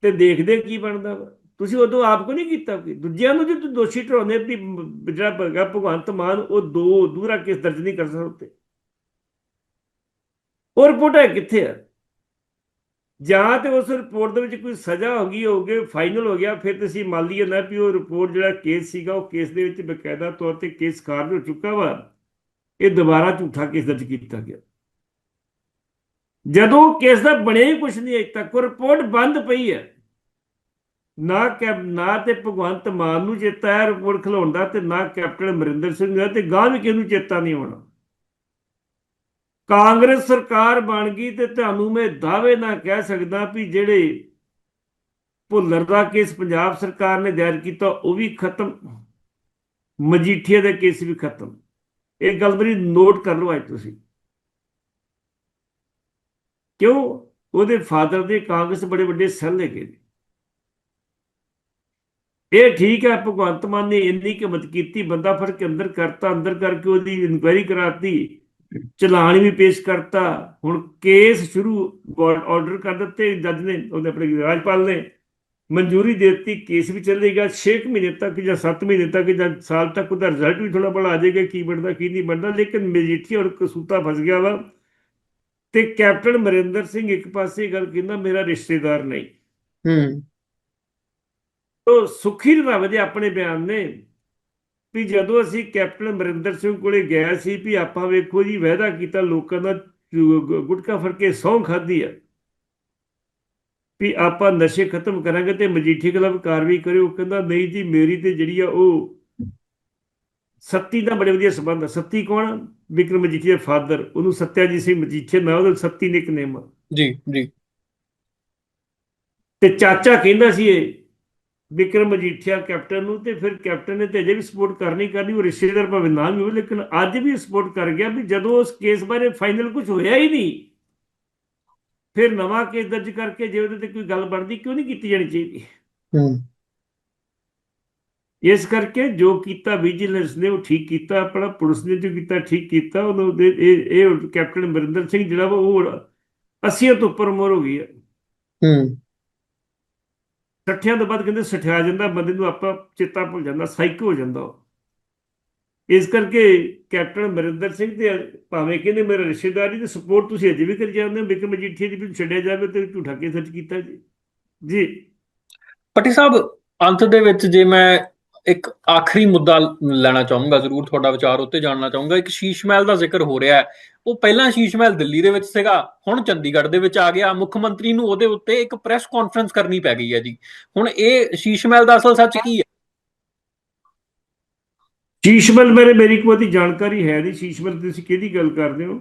ਤੇ ਦੇਖਦੇ ਕੀ ਬਣਦਾ ਵਾ। ਤੁਸੀਂ ਉਦੋਂ ਆਪ ਕੋ ਨਹੀਂ ਕੀਤਾ ਕੋਈ? ਦੂਜਿਆਂ ਨੂੰ ਜੇ ਤੁਸੀਂ ਦੋਸ਼ੀ ਠਹਿਰਾਉਂਦੇ ਵੀ ਜਿਹੜਾ ਹੈਗਾ ਭਗਵੰਤ ਮਾਨ, ਉਹ ਦੋ ਦੂਰਾ ਕੇਸ ਦਰਜ ਨਹੀਂ ਕਰ ਸਕਦੇ। ਉਹ ਰਿਪੋਰਟ ਹੈ ਕਿੱਥੇ ਹੈ ਜਾਂ ਤੇ ਉਸ ਰਿਪੋਰਟ ਦੇ ਵਿੱਚ ਕੋਈ ਸਜ਼ਾ ਹੋ ਗਈ ਹੋਵੇ ਫਾਈਨਲ ਹੋ ਗਿਆ, ਫਿਰ ਤੁਸੀਂ ਮੰਨ ਲਈਏ ਨਾ ਵੀ ਉਹ ਰਿਪੋਰਟ ਜਿਹੜਾ ਕੇਸ ਸੀਗਾ, ਉਹ ਕੇਸ ਦੇ ਵਿੱਚ ਬਕਾਇਦਾ ਤੌਰ ਤੇ ਕੇਸ ਖਾਰਜ ਹੋ ਚੁੱਕਾ ਵਾ। ਇਹ ਦੁਬਾਰਾ ਝੂਠਾ ਕੇਸ ਦਰਜ ਕੀਤਾ ਗਿਆ। ਜਦੋਂ ਕੇਸ ਦਾ ਬਣਿਆ ਹੀ ਕੁਝ ਨਹੀਂ ਅਜੇ ਤੱਕ, ਉਹ ਰਿਪੋਰਟ ਬੰਦ ਪਈ ਹੈ। ਨਾ ਕੈਪ ਨਾ ਤੇ ਭਗਵੰਤ ਮਾਨ ਨੂੰ ਚੇਤਾ ਹੈ ਰਿਪੋਰਟ ਖਿਲਾਉਣ ਦਾ ਤੇ ਨਾ ਕੈਪਟਨ ਅਮਰਿੰਦਰ ਸਿੰਘ ਦਾ ਤੇ ਗਾਂ ਵੀ ਕਿਸੇ ਨੂੰ ਚੇਤਾ ਨਹੀਂ ਹੋਣਾ। ਕਾਂਗਰਸ ਸਰਕਾਰ ਬਣ ਗਈ ਤੇ ਤੁਹਾਨੂੰ ਮੈਂ ਦਾਅਵੇ ਨਾਲ ਕਹਿ ਸਕਦਾ ਵੀ ਜਿਹੜੇ ਭੁੱਲਰ ਦਾ ਕੇਸ ਪੰਜਾਬ ਸਰਕਾਰ ਨੇ ਦਾਇਰ ਕੀਤਾ, ਉਹ ਵੀ ਖਤਮ। ਮਜੀਠੀਆ ਦਾ ਕੇਸ ਵੀ ਖਤਮ। ਇਹ ਗੱਲ ਮੇਰੀ ਨੋਟ ਕਰ ਲਓ ਅੱਜ ਤੁਸੀਂ। ਕਿਉਂ? ਉਹਦੇ ਫਾਦਰ ਦੇ ਕਾਂਗਰਸ ਬੜੇ ਵੱਡੇ ਸੈੱਲ ਹੈਗੇ ਨੇ। ਇਹ ਠੀਕ ਹੈ, ਭਗਵੰਤ ਮਾਨ ਨੇ ਇੰਨੀ ਕਿਮਤ ਕੀਤੀ, ਬੰਦਾ ਫੜ ਕੇ ਅੰਦਰ ਕਰਤਾ, ਅੰਦਰ ਕਰਕੇ ਉਹਦੀ ਇਨਕੁਆਇਰੀ ਕਰਾਤੀ, ਚਲਾਨ ਵੀ ਪੇਸ਼ ਕਰਤਾ, ਹੁਣ ਕੇਸ ਸ਼ੁਰੂ ਆਰਡਰ ਕਰ ਦਿੱਤੇ, ਜੱਜ ਨੇ ਉਹਨੇ ਆਪਣੇ ਰਾਜਪਾਲ ਨੇ, ਮਨਜ਼ੂਰੀ ਦੇ ਦਿੱਤੀ ਕੇਸ ਵੀ ਚੱਲੇਗਾ 6 ਮਹੀਨੇ ਤੱਕ ਜਾਂ 7 ਮਹੀਨੇ ਤੱਕ ਜਾਂ ਸਾਲ ਤੱਕ ਉਹਦਾ ਰਿਜ਼ਲਟ ਵੀ ਥੋੜਾ ਬੜਾ ਆ ਜਾਏਗਾ, ਕੀ ਬਣਦਾ, ਕੀ ਨਹੀਂ ਬਣਦਾ, ਲੇਕਿਨ ਮਜੀਠੀ ਔਰ ਕਸੂਤਾ ਫਸ ਗਿਆ ਵਾ। ਤੇ ਕੈਪਟਨ ਮਰਿੰਦਰ ਸਿੰਘ ਇੱਕ ਪਾਸੇ ਗੱਲ ਕਹਿੰਦਾ, ਮੇਰਾ ਰਿਸ਼ਤੇਦਾਰ ਨਹੀਂ। ਹੂੰ। ਉਹ ਸੁਖੀ ਰੰਧਾਵੇ ਦੇ ਆਪਣੇ ਬਿਆਨ ਨੇ ਵੀ ਜਦੋਂ ਅਸੀਂ ਕੈਪਟਨ ਅਮਰਿੰਦਰ ਸਿੰਘ ਕੋਲੇ ਗਏ ਸੀ ਵੀ ਆਪਾਂ ਵੇਖੋ ਜੀ ਵਾਅਦਾ ਕੀਤਾ ਲੋਕਾਂ ਦਾ ਗੁਟਕਾ ਫੜ ਕੇ ਸਹੁੰ ਖਾਧੀ ਆ। ਵੀ ਆਪਾਂ ਨਸ਼ੇ ਖਤਮ ਕਰਾਂਗੇ ਤੇ ਮਜੀਠੀ ਖਿਲਾਫ ਕਾਰਵਾਈ ਕਰਿਓ ਕਹਿੰਦਾ ਨਹੀਂ ਜੀ ਮੇਰੀ ਤੇ ਜਿਹੜੀ ਆ ਉਹ ਸੱਤੀ ਦਾ ਬੜੇ ਵਧੀਆ ਸੰਬੰਧ ਆ। ਸੱਤੀ ਕੌਣ? ਵਿਕਰਮ ਮਜੀਠੀ ਦੇ ਫਾਦਰ ਉਹਨੂੰ ਸੱਤਿਆਜੀਤ ਸਿੰਘ ਮਜੀਠੀ ਨਾ ਉਹਦਾ ਸੱਤੀ ਨਿਕਨੇਮ ਜੀ ਜੀ। ਤੇ ਚਾਚਾ ਕਹਿੰਦਾ ਸੀ ਇਹ ਵਿਕਰਮ ਮਜੀਠੀਆ ਕੈਪਟਨ ਨੂੰ ਤੇ ਫਿਰ ਕੈਪਟਨ ਨੇ ਤੇ ਅਜੇ ਵੀ ਸਪੋਰਟ ਕਰਨੀ ਕਰਨੀ ਉਹ ਰਿਸ਼ਤੇਦਾਰ ਭਾਵੇਂ ਨਾ ਵੀ ਹੋਵੇ ਲੇਕਿਨ ਅੱਜ ਵੀ ਸਪੋਰਟ ਕਰ ਗਿਆ ਵੀ ਜਦੋਂ ਉਸ ਕੇਸ ਬਾਰੇ ਫਾਈਨਲ ਕੁਝ ਹੋਇਆ ਹੀ ਨਹੀਂ ਫਿਰ ਨਵਾਂ ਕੇਸ ਦਰਜ ਕਰਕੇ ਜੇ ਉਹਦੇ ਤੇ ਕੋਈ ਗੱਲ ਬਣਦੀ ਕਿਉਂ ਨਹੀਂ ਕੀਤੀ ਜਾਣੀ ਚਾਹੀਦੀ? ਇਸ ਕਰਕੇ ਜੋ ਕੀਤਾ ਵਿਜੀਲੈਂਸ ਨੇ ਉਹ ਠੀਕ ਕੀਤਾ ਆਪਣਾ ਪੁਲਿਸ ਨੇ ਜੋ ਕੀਤਾ ਠੀਕ ਕੀਤਾ ਉਹਨੂੰ ਇਹ ਇਹ ਕੈਪਟਨ ਅਮਰਿੰਦਰ ਸਿੰਘ ਜਿਹੜਾ ਉਹ 80 ਤੋਂ ਉੱਪਰ ਉਮਰ ਹੋ ਗਈ ਹੈ ਹੂੰ। ਸੱਠਿਆਂ ਤੋਂ ਬਾਅਦ ਕਹਿੰਦੇ ਸਠਿਆ ਜਾਂਦਾ, ਬੰਦੇ ਨੂੰ ਆਪਾਂ ਚੇਤਾ ਭੁੱਲ ਜਾਂਦਾ ਸਾਈਕੋ ਹੋ ਜਾਂਦਾ ਇਸ ਕਰਕੇ ਕੈਪਟਨ ਅਮਰਿੰਦਰ ਸਿੰਘ ਤੇ ਭਾਵੇਂ ਕਹਿੰਦੇ ਮੇਰਾ ਰਿਸ਼ਤੇਦਾਰੀ ਦੀ ਸਪੋਰਟ ਤੁਸੀਂ ਅਜੇ ਵੀ ਕਰੀ ਜਾਂਦੇ ਹੋ ਬਿਕਰਮ ਮਜੀਠੀਆ ਦੀ ਵੀ ਛੱਡਿਆ ਜਾਵੇ ਤੇ ਝੂਠਾ ਕੇਸ ਦਰਜ ਕੀਤਾ ਜੀ। ਜੀ। ਪੱਟੀ ਸਾਹਿਬ, ਅੰਤ ਦੇ ਵਿੱਚ ਜੇ ਮੈਂ ਇੱਕ ਆਖਰੀ ਮੁੱਦਾ ਲੈਣਾ ਚਾਹੂੰਗਾ ਜ਼ਰੂਰ ਤੁਹਾਡਾ ਵਿਚਾਰ ਉੱਤੇ ਜਾਣਨਾ ਚਾਹੂੰਗਾ। ਇੱਕ ਸ਼ੀਸ਼ ਮਹਿਲ ਦਾ ਜ਼ਿਕਰ ਹੋ ਰਿਹਾ ਹੈ। ਉਹ ਪਹਿਲਾਂ ਸ਼ੀਸ਼ ਮਹਿਲ ਦਿੱਲੀ ਦੇ ਵਿੱਚ ਸੀਗਾ ਹੁਣ ਚੰਡੀਗੜ੍ਹ ਦੇ ਵਿੱਚ ਆ ਗਿਆ। ਮੁੱਖ ਮੰਤਰੀ ਨੂੰ ਉਹਦੇ ਉੱਤੇ ਇੱਕ ਪ੍ਰੈਸ ਕਾਨਫਰੰਸ ਕਰਨੀ ਪੈ ਗਈ ਹੈ ਜੀ। ਹੁਣ ਇਹ ਸ਼ੀਸ਼ ਮਹਿਲ ਦਾ ਅਸਲ ਸੱਚ ਕੀ ਹੈ? ਸ਼ੀਸ਼ਮਲ ਮੇਰੇ ਮੇਰੀ ਕੋਈ ਜਾਣਕਾਰੀ ਹੈ ਨਹੀਂ। ਸ਼ੀਸ਼ਮਲ ਤੁਸੀਂ ਕਿਹਦੀ ਗੱਲ ਕਰਦੇ ਹੋ।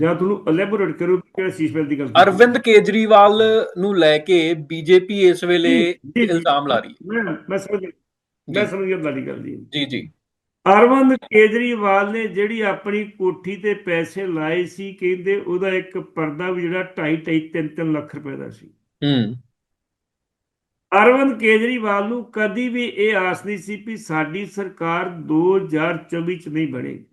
ਜਾਂ ਤੁਹਾਨੂੰ ਅਲੈਬੋਰੇਟ ਕਰੋ ਕਿ ਕਿਹੜਾ ਸ਼ੀਸ਼ਮਲ ਦੀ ਗੱਲ? ਅਰਵਿੰਦ ਕੇਜਰੀਵਾਲ ਨੂੰ ਲੈ ਕੇ ਬੀਜੇਪੀ ਇਸ ਵੇਲੇ। ਇਲਜ਼ਾਮ ਲਾ ਰਹੀ ਹੈ। ਮੈਂ ਮੈਂ ਸਮਝ ਮੈਂ ਸਮਝ ਗਿਆ ਤੁਹਾਡੀ ਗੱਲ ਜੀ ਜੀ ਜੀ। ਅਰਵਿੰਦ ਕੇਜਰੀਵਾਲ ਨੇ ਜਿਹੜੀ ਆਪਣੀ ਕੋਠੀ ਤੇ ਪੈਸੇ ਲਾਏ ਸੀ ਕਹਿੰਦੇ ਉਹਦਾ ਇੱਕ ਪਰਦਾ ਵੀ ਜਿਹੜਾ 2.5 2.5 3 ਲੱਖ ਰੁਪਏ ਦਾ ਸੀ। ਹੂੰ। ਅਰਵਿੰਦ ਕੇਜਰੀਵਾਲ ਨੂੰ ਕਦੀ ਵੀ ਇਹ ਆਸ ਨਹੀਂ ਸੀ ਕਿ ਸਾਡੀ ਸਰਕਾਰ 2024 ਚ ਨਹੀਂ ਬਣੇਗੀ।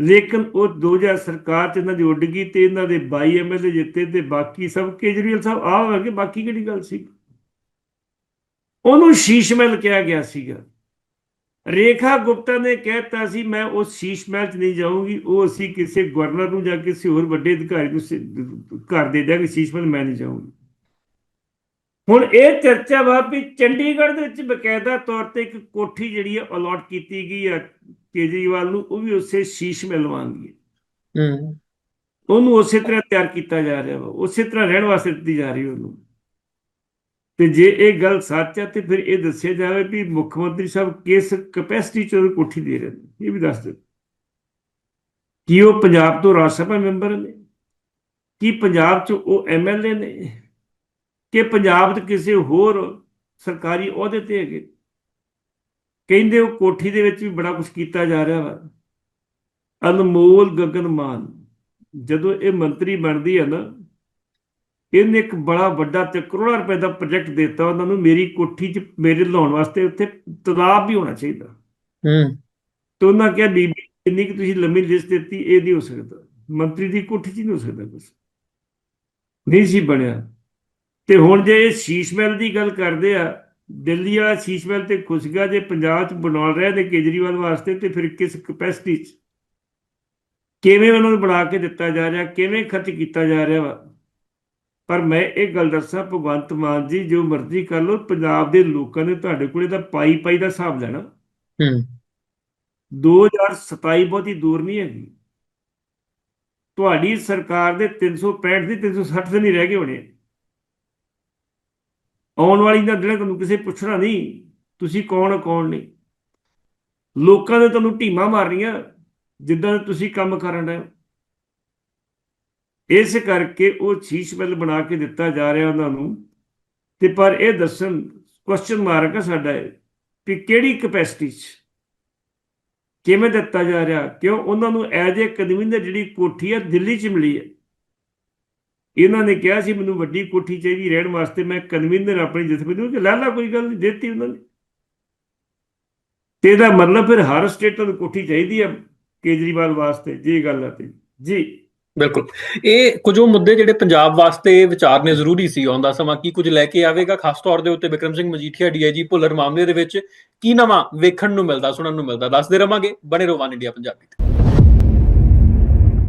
ਲੇਕਿਨ ਉਹ 2000 ਸਰਕਾਰ ਚ ਇਹਨਾਂ ਦੀ ਉੱਡ ਗਈ ਤੇ ਇਹਨਾਂ ਦੇ 22 ਐਮਐਲਏ ਜਿੱਤੇ ਤੇ ਬਾਕੀ ਸਭ ਕੇਜਰੀਵਾਲ ਸਾਹਿਬ ਆ ਵਰਗੇ ਬਾਕੀ ਕਿਹੜੀ ਗੱਲ ਸੀ? ਉਹਨੂੰ ਸ਼ੀਸ਼ ਮਹਿਲ ਕਿਹਾ ਗਿਆ ਸੀਗਾ। ਰੇਖਾ ਗੁਪਤਾ ਨੇ ਕਹਿਤਾ ਸੀ ਮੈਂ ਉਸ ਸ਼ੀਸ਼ ਮਹਿਲ 'ਚ ਨਹੀਂ ਜਾਊਂਗੀ। ਉਹ ਅਸੀਂ ਕਿਸੇ ਗਵਰਨਰ ਨੂੰ ਜਾਂ ਕਿਸੇ ਹੋਰ ਵੱਡੇ ਅਧਿਕਾਰੀ ਨੂੰ ਘਰ ਦੇ ਦਿਆਂਗੇ। ਸ਼ੀਸ਼ ਮਹਿਲ ਮੈਂ ਨਹੀਂ ਜਾਊਂਗੀ। ਹੁਣ ਇਹ ਚਰਚਾ ਵਾ ਵੀ ਚੰਡੀਗੜ੍ਹ ਦੇ ਵਿੱਚ ਬਕਾਇਦਾ ਤੌਰ ਤੇ ਇੱਕ ਕੋਠੀ ਜਿਹੜੀ ਹੈ ਅਲਾਟ ਕੀਤੀ ਗਈ ਹੈ ਕੇਜਰੀਵਾਲ ਨੂੰ ਉਹ ਵੀ ਉਸੇ ਸ਼ੀਸ਼ ਮਹਿਲ ਵਾਂਗੀ ਹੈ। ਹੂੰ। ਉਹਨੂੰ ਉਸੇ ਤਰ੍ਹਾਂ ਤਿਆਰ ਕੀਤਾ ਜਾ ਰਿਹਾ ਵਾ। ਉਸੇ ਤਰ੍ਹਾਂ ਰਹਿਣ ਵਾਸਤੇ ਦਿੱਤੀ ਜਾ ਰਹੀ ਉਹਨੂੰ। ਤੇ ਜੇ ਇਹ ਗੱਲ ਸੱਚ ਹੈ ਤੇ ਫਿਰ ਇਹ ਦੱਸਿਆ ਜਾਵੇ ਵੀ ਮੁੱਖ ਮੰਤਰੀ ਸਾਹਿਬ ਕਿਸ ਕਪੈਸਿਟੀ ਚ ਉਹ ਕੋਠੀ ਦੇ ਰਹੇ ਨੇ। ਇਹ ਵੀ ਦੱਸ ਦਿਓ। ਕੀ ਉਹ ਪੰਜਾਬ ਤੋਂ ਰਾਜ ਸਭਾ ਮੈਂਬਰ ਨੇ? ਕੀ ਪੰਜਾਬ ਚ ਉਹ ਐਮਐਲਏ ਨੇ? ਕਿ ਪੰਜਾਬ ਦੇ ਕਿਸੇ ਹੋਰ ਸਰਕਾਰੀ ਅਹੁਦੇ ਤੇ ਹੈਗੇ? ਕਹਿੰਦੇ ਉਹ ਕੋਠੀ ਦੇ ਵਿੱਚ ਵੀ ਬੜਾ ਕੁਝ ਕੀਤਾ ਜਾ ਰਿਹਾ ਵਾ। ਅਨਮੋਲ ਗਗਨ ਮਾਨ ਜਦੋਂ ਇਹ ਮੰਤਰੀ ਬਣਦੀ ਹੈ ਨਾ ਇਹਨੇ ਇੱਕ ਬੜਾ ਵੱਡਾ ਤੇ ਕਰੋੜਾਂ ਰੁਪਏ ਦਾ ਪ੍ਰੋਜੈਕਟ ਦਿੱਤਾ ਉਹਨਾਂ ਨੂੰ ਮੇਰੀ ਕੋਠੀ 'ਚ ਮੇਰੇ ਲਾਉਣ ਵਾਸਤੇ ਉੱਥੇ ਤਲਾਬ ਵੀ ਹੋਣਾ ਚਾਹੀਦਾ। ਹੂੰ। ਤੇ ਉਹਨਾਂ ਕਿਹਾ ਬੀਬੀ ਇੰਨੀ ਕਿ ਤੁਸੀਂ ਲੰਮੀ ਲਿਸਟ ਦਿੱਤੀ ਇਹ ਨਹੀਂ ਹੋ ਸਕਦਾ। ਮੰਤਰੀ ਦੀ ਕੋਠੀ 'ਚ ਨਹੀਂ ਹੋ ਸਕਦਾ ਕੁਝ ਨਹੀਂ ਸੀ ਬਣਿਆ। ਤੇ ਹੁਣ ਜੇ ਇਹ ਸ਼ੀਸ਼ ਮਹਿਲ ਦੀ ਗੱਲ ਕਰਦੇ ਆ ਦਿੱਲੀ ਵਾਲਾ ਸ਼ੀਸ਼ ਮਹਿਲ ਤੇ ਖੁਸ਼ ਗਿਆ ਜੇ ਪੰਜਾਬ 'ਚ ਬਣਾ ਰਿਹਾ ਤੇ ਕੇਜਰੀਵਾਲ ਵਾਸਤੇ ਤੇ ਫਿਰ ਕਿਸ ਕਪੈਸਿਟੀ 'ਚ? ਕਿਵੇਂ ਉਹਨਾਂ ਨੂੰ ਬਣਾ ਕੇ ਦਿੱਤਾ ਜਾ ਰਿਹਾ ਕਿਵੇਂ ਖਰਚ ਕੀਤਾ ਜਾ ਰਿਹਾ ਵਾ? ਪਰ ਮੈਂ ਇਹ ਗੱਲ ਦੱਸਾਂ ਭਗਵੰਤ ਮਾਨ ਜੀ ਜੋ ਮਰਜ਼ੀ ਕਰ ਲਓ ਪੰਜਾਬ ਦੇ ਲੋਕਾਂ ਨੇ ਤੁਹਾਡੇ ਕੋਲੇ ਤਾਂ ਪਾਈ ਪਾਈ ਦਾ ਹਿਸਾਬ ਲੈਣਾ। ਹੂੰ। 2027 ਬਹੁਤੀ ਦੂਰ ਨਹੀਂ ਹੈਗੀ। ਤੁਹਾਡੀ ਸਰਕਾਰ ਦੇ 365 ਦੀ 360 ਦੇ ਨਹੀਂ ਰਹਿ ਗਏ ਹੋਣੇ। ਆਉਣ ਵਾਲੀ ਦਾ ਦਿਨ ਤੁਹਾਨੂੰ ਕਿਸੇ ਪੁੱਛਣਾ ਨਹੀਂ ਤੁਸੀਂ ਕੌਣ ਹੋ ਕੌਣ ਨਹੀਂ। ਲੋਕਾਂ ਨੇ ਤੁਹਾਨੂੰ ਢੀਮਾ ਮਾਰਨੀਆਂ ਜਿੱਦਾਂ ਦੇ ਤੁਸੀਂ ਕੰਮ ਕਰਨ ਰਹੇ ਹੋ। ਇਸ ਕਰਕੇ ਉਹ ਸ਼ੀਸ਼ ਮਹਿਲ ਬਣਾ ਕੇ ਦਿੱਤਾ ਜਾ ਰਿਹਾ ਉਹਨਾਂ ਨੂੰ। ਤੇ ਪਰ ਇਹ ਦੱਸਣ ਕੁਐਸਚਨ ਮਾਰਕ ਹੈ ਸਾਡਾ ਕਿ ਕਿਹੜੀ ਕਪੈਸਿਟੀ 'ਚ ਕਿਵੇਂ ਦਿੱਤਾ ਜਾ ਰਿਹਾ? ਕਿਉਂ ਉਹਨਾਂ ਨੂੰ ਐਜ ਏ ਕਨਵੀਨਰ ਜਿਹੜੀ ਕੋਠੀ ਹੈ ਦਿੱਲੀ 'ਚ ਮਿਲੀ ਹੈ। ਇਹਨਾਂ ਨੇ ਕਿਹਾ ਸੀ, ਮੈਨੂੰ ਵੱਡੀ ਕੋਠੀ ਚਾਹੀਦੀ ਰਹਿਣ ਵਾਸਤੇ ਮੈਂ ਕਨਵੀਨਰ ਆਪਣੀ ਜਥੇਬੰਦੀ ਨੂੰ ਕਿ ਲੈ ਲਾ ਕੋਈ ਗੱਲ ਨਹੀਂ, ਦਿੱਤੀ ਉਹਨਾਂ ਨੇ। ਤੇ ਇਹਦਾ ਮਤਲਬ ਫਿਰ ਹਰ ਸਟੇਟ ਨੂੰ ਕੋਠੀ ਚਾਹੀਦੀ ਹੈ ਕੇਜਰੀਵਾਲ ਵਾਸਤੇ, ਜੇ ਗੱਲ ਹੈ ਤੇ। ਜੀ। ਬਿਲਕੁਲ। ਇਹ ਕੁਝ ਉਹ ਮੁੱਦੇ ਜਿਹੜੇ ਪੰਜਾਬ ਵਾਸਤੇ ਵਿਚਾਰਨੇ ਜ਼ਰੂਰੀ ਸੀ ਆਉਂਦਾ ਸਮਾਂ, ਕੀ ਕੁਝ ਲੈ ਕੇ ਆਵੇਗਾ? ਖਾਸ ਤੌਰ ਦੇ ਉੱਤੇ ਵਿਕਰਮ ਸਿੰਘ ਮਜੀਠੀਆ ਡੀਆਈਜੀ ਭੁੱਲਰ ਮਾਮਲੇ ਦੇ ਵਿੱਚ ਕੀ ਨਵਾਂ ਵੇਖਣ ਨੂੰ ਮਿਲਦਾ, ਸੁਣਨ ਨੂੰ ਮਿਲਦਾ? ਦੱਸਦੇ ਰਵਾਂਗੇ। ਬਣੇ ਰਹੋ ਵਨ ਇੰਡੀਆ ਪੰਜਾਬੀ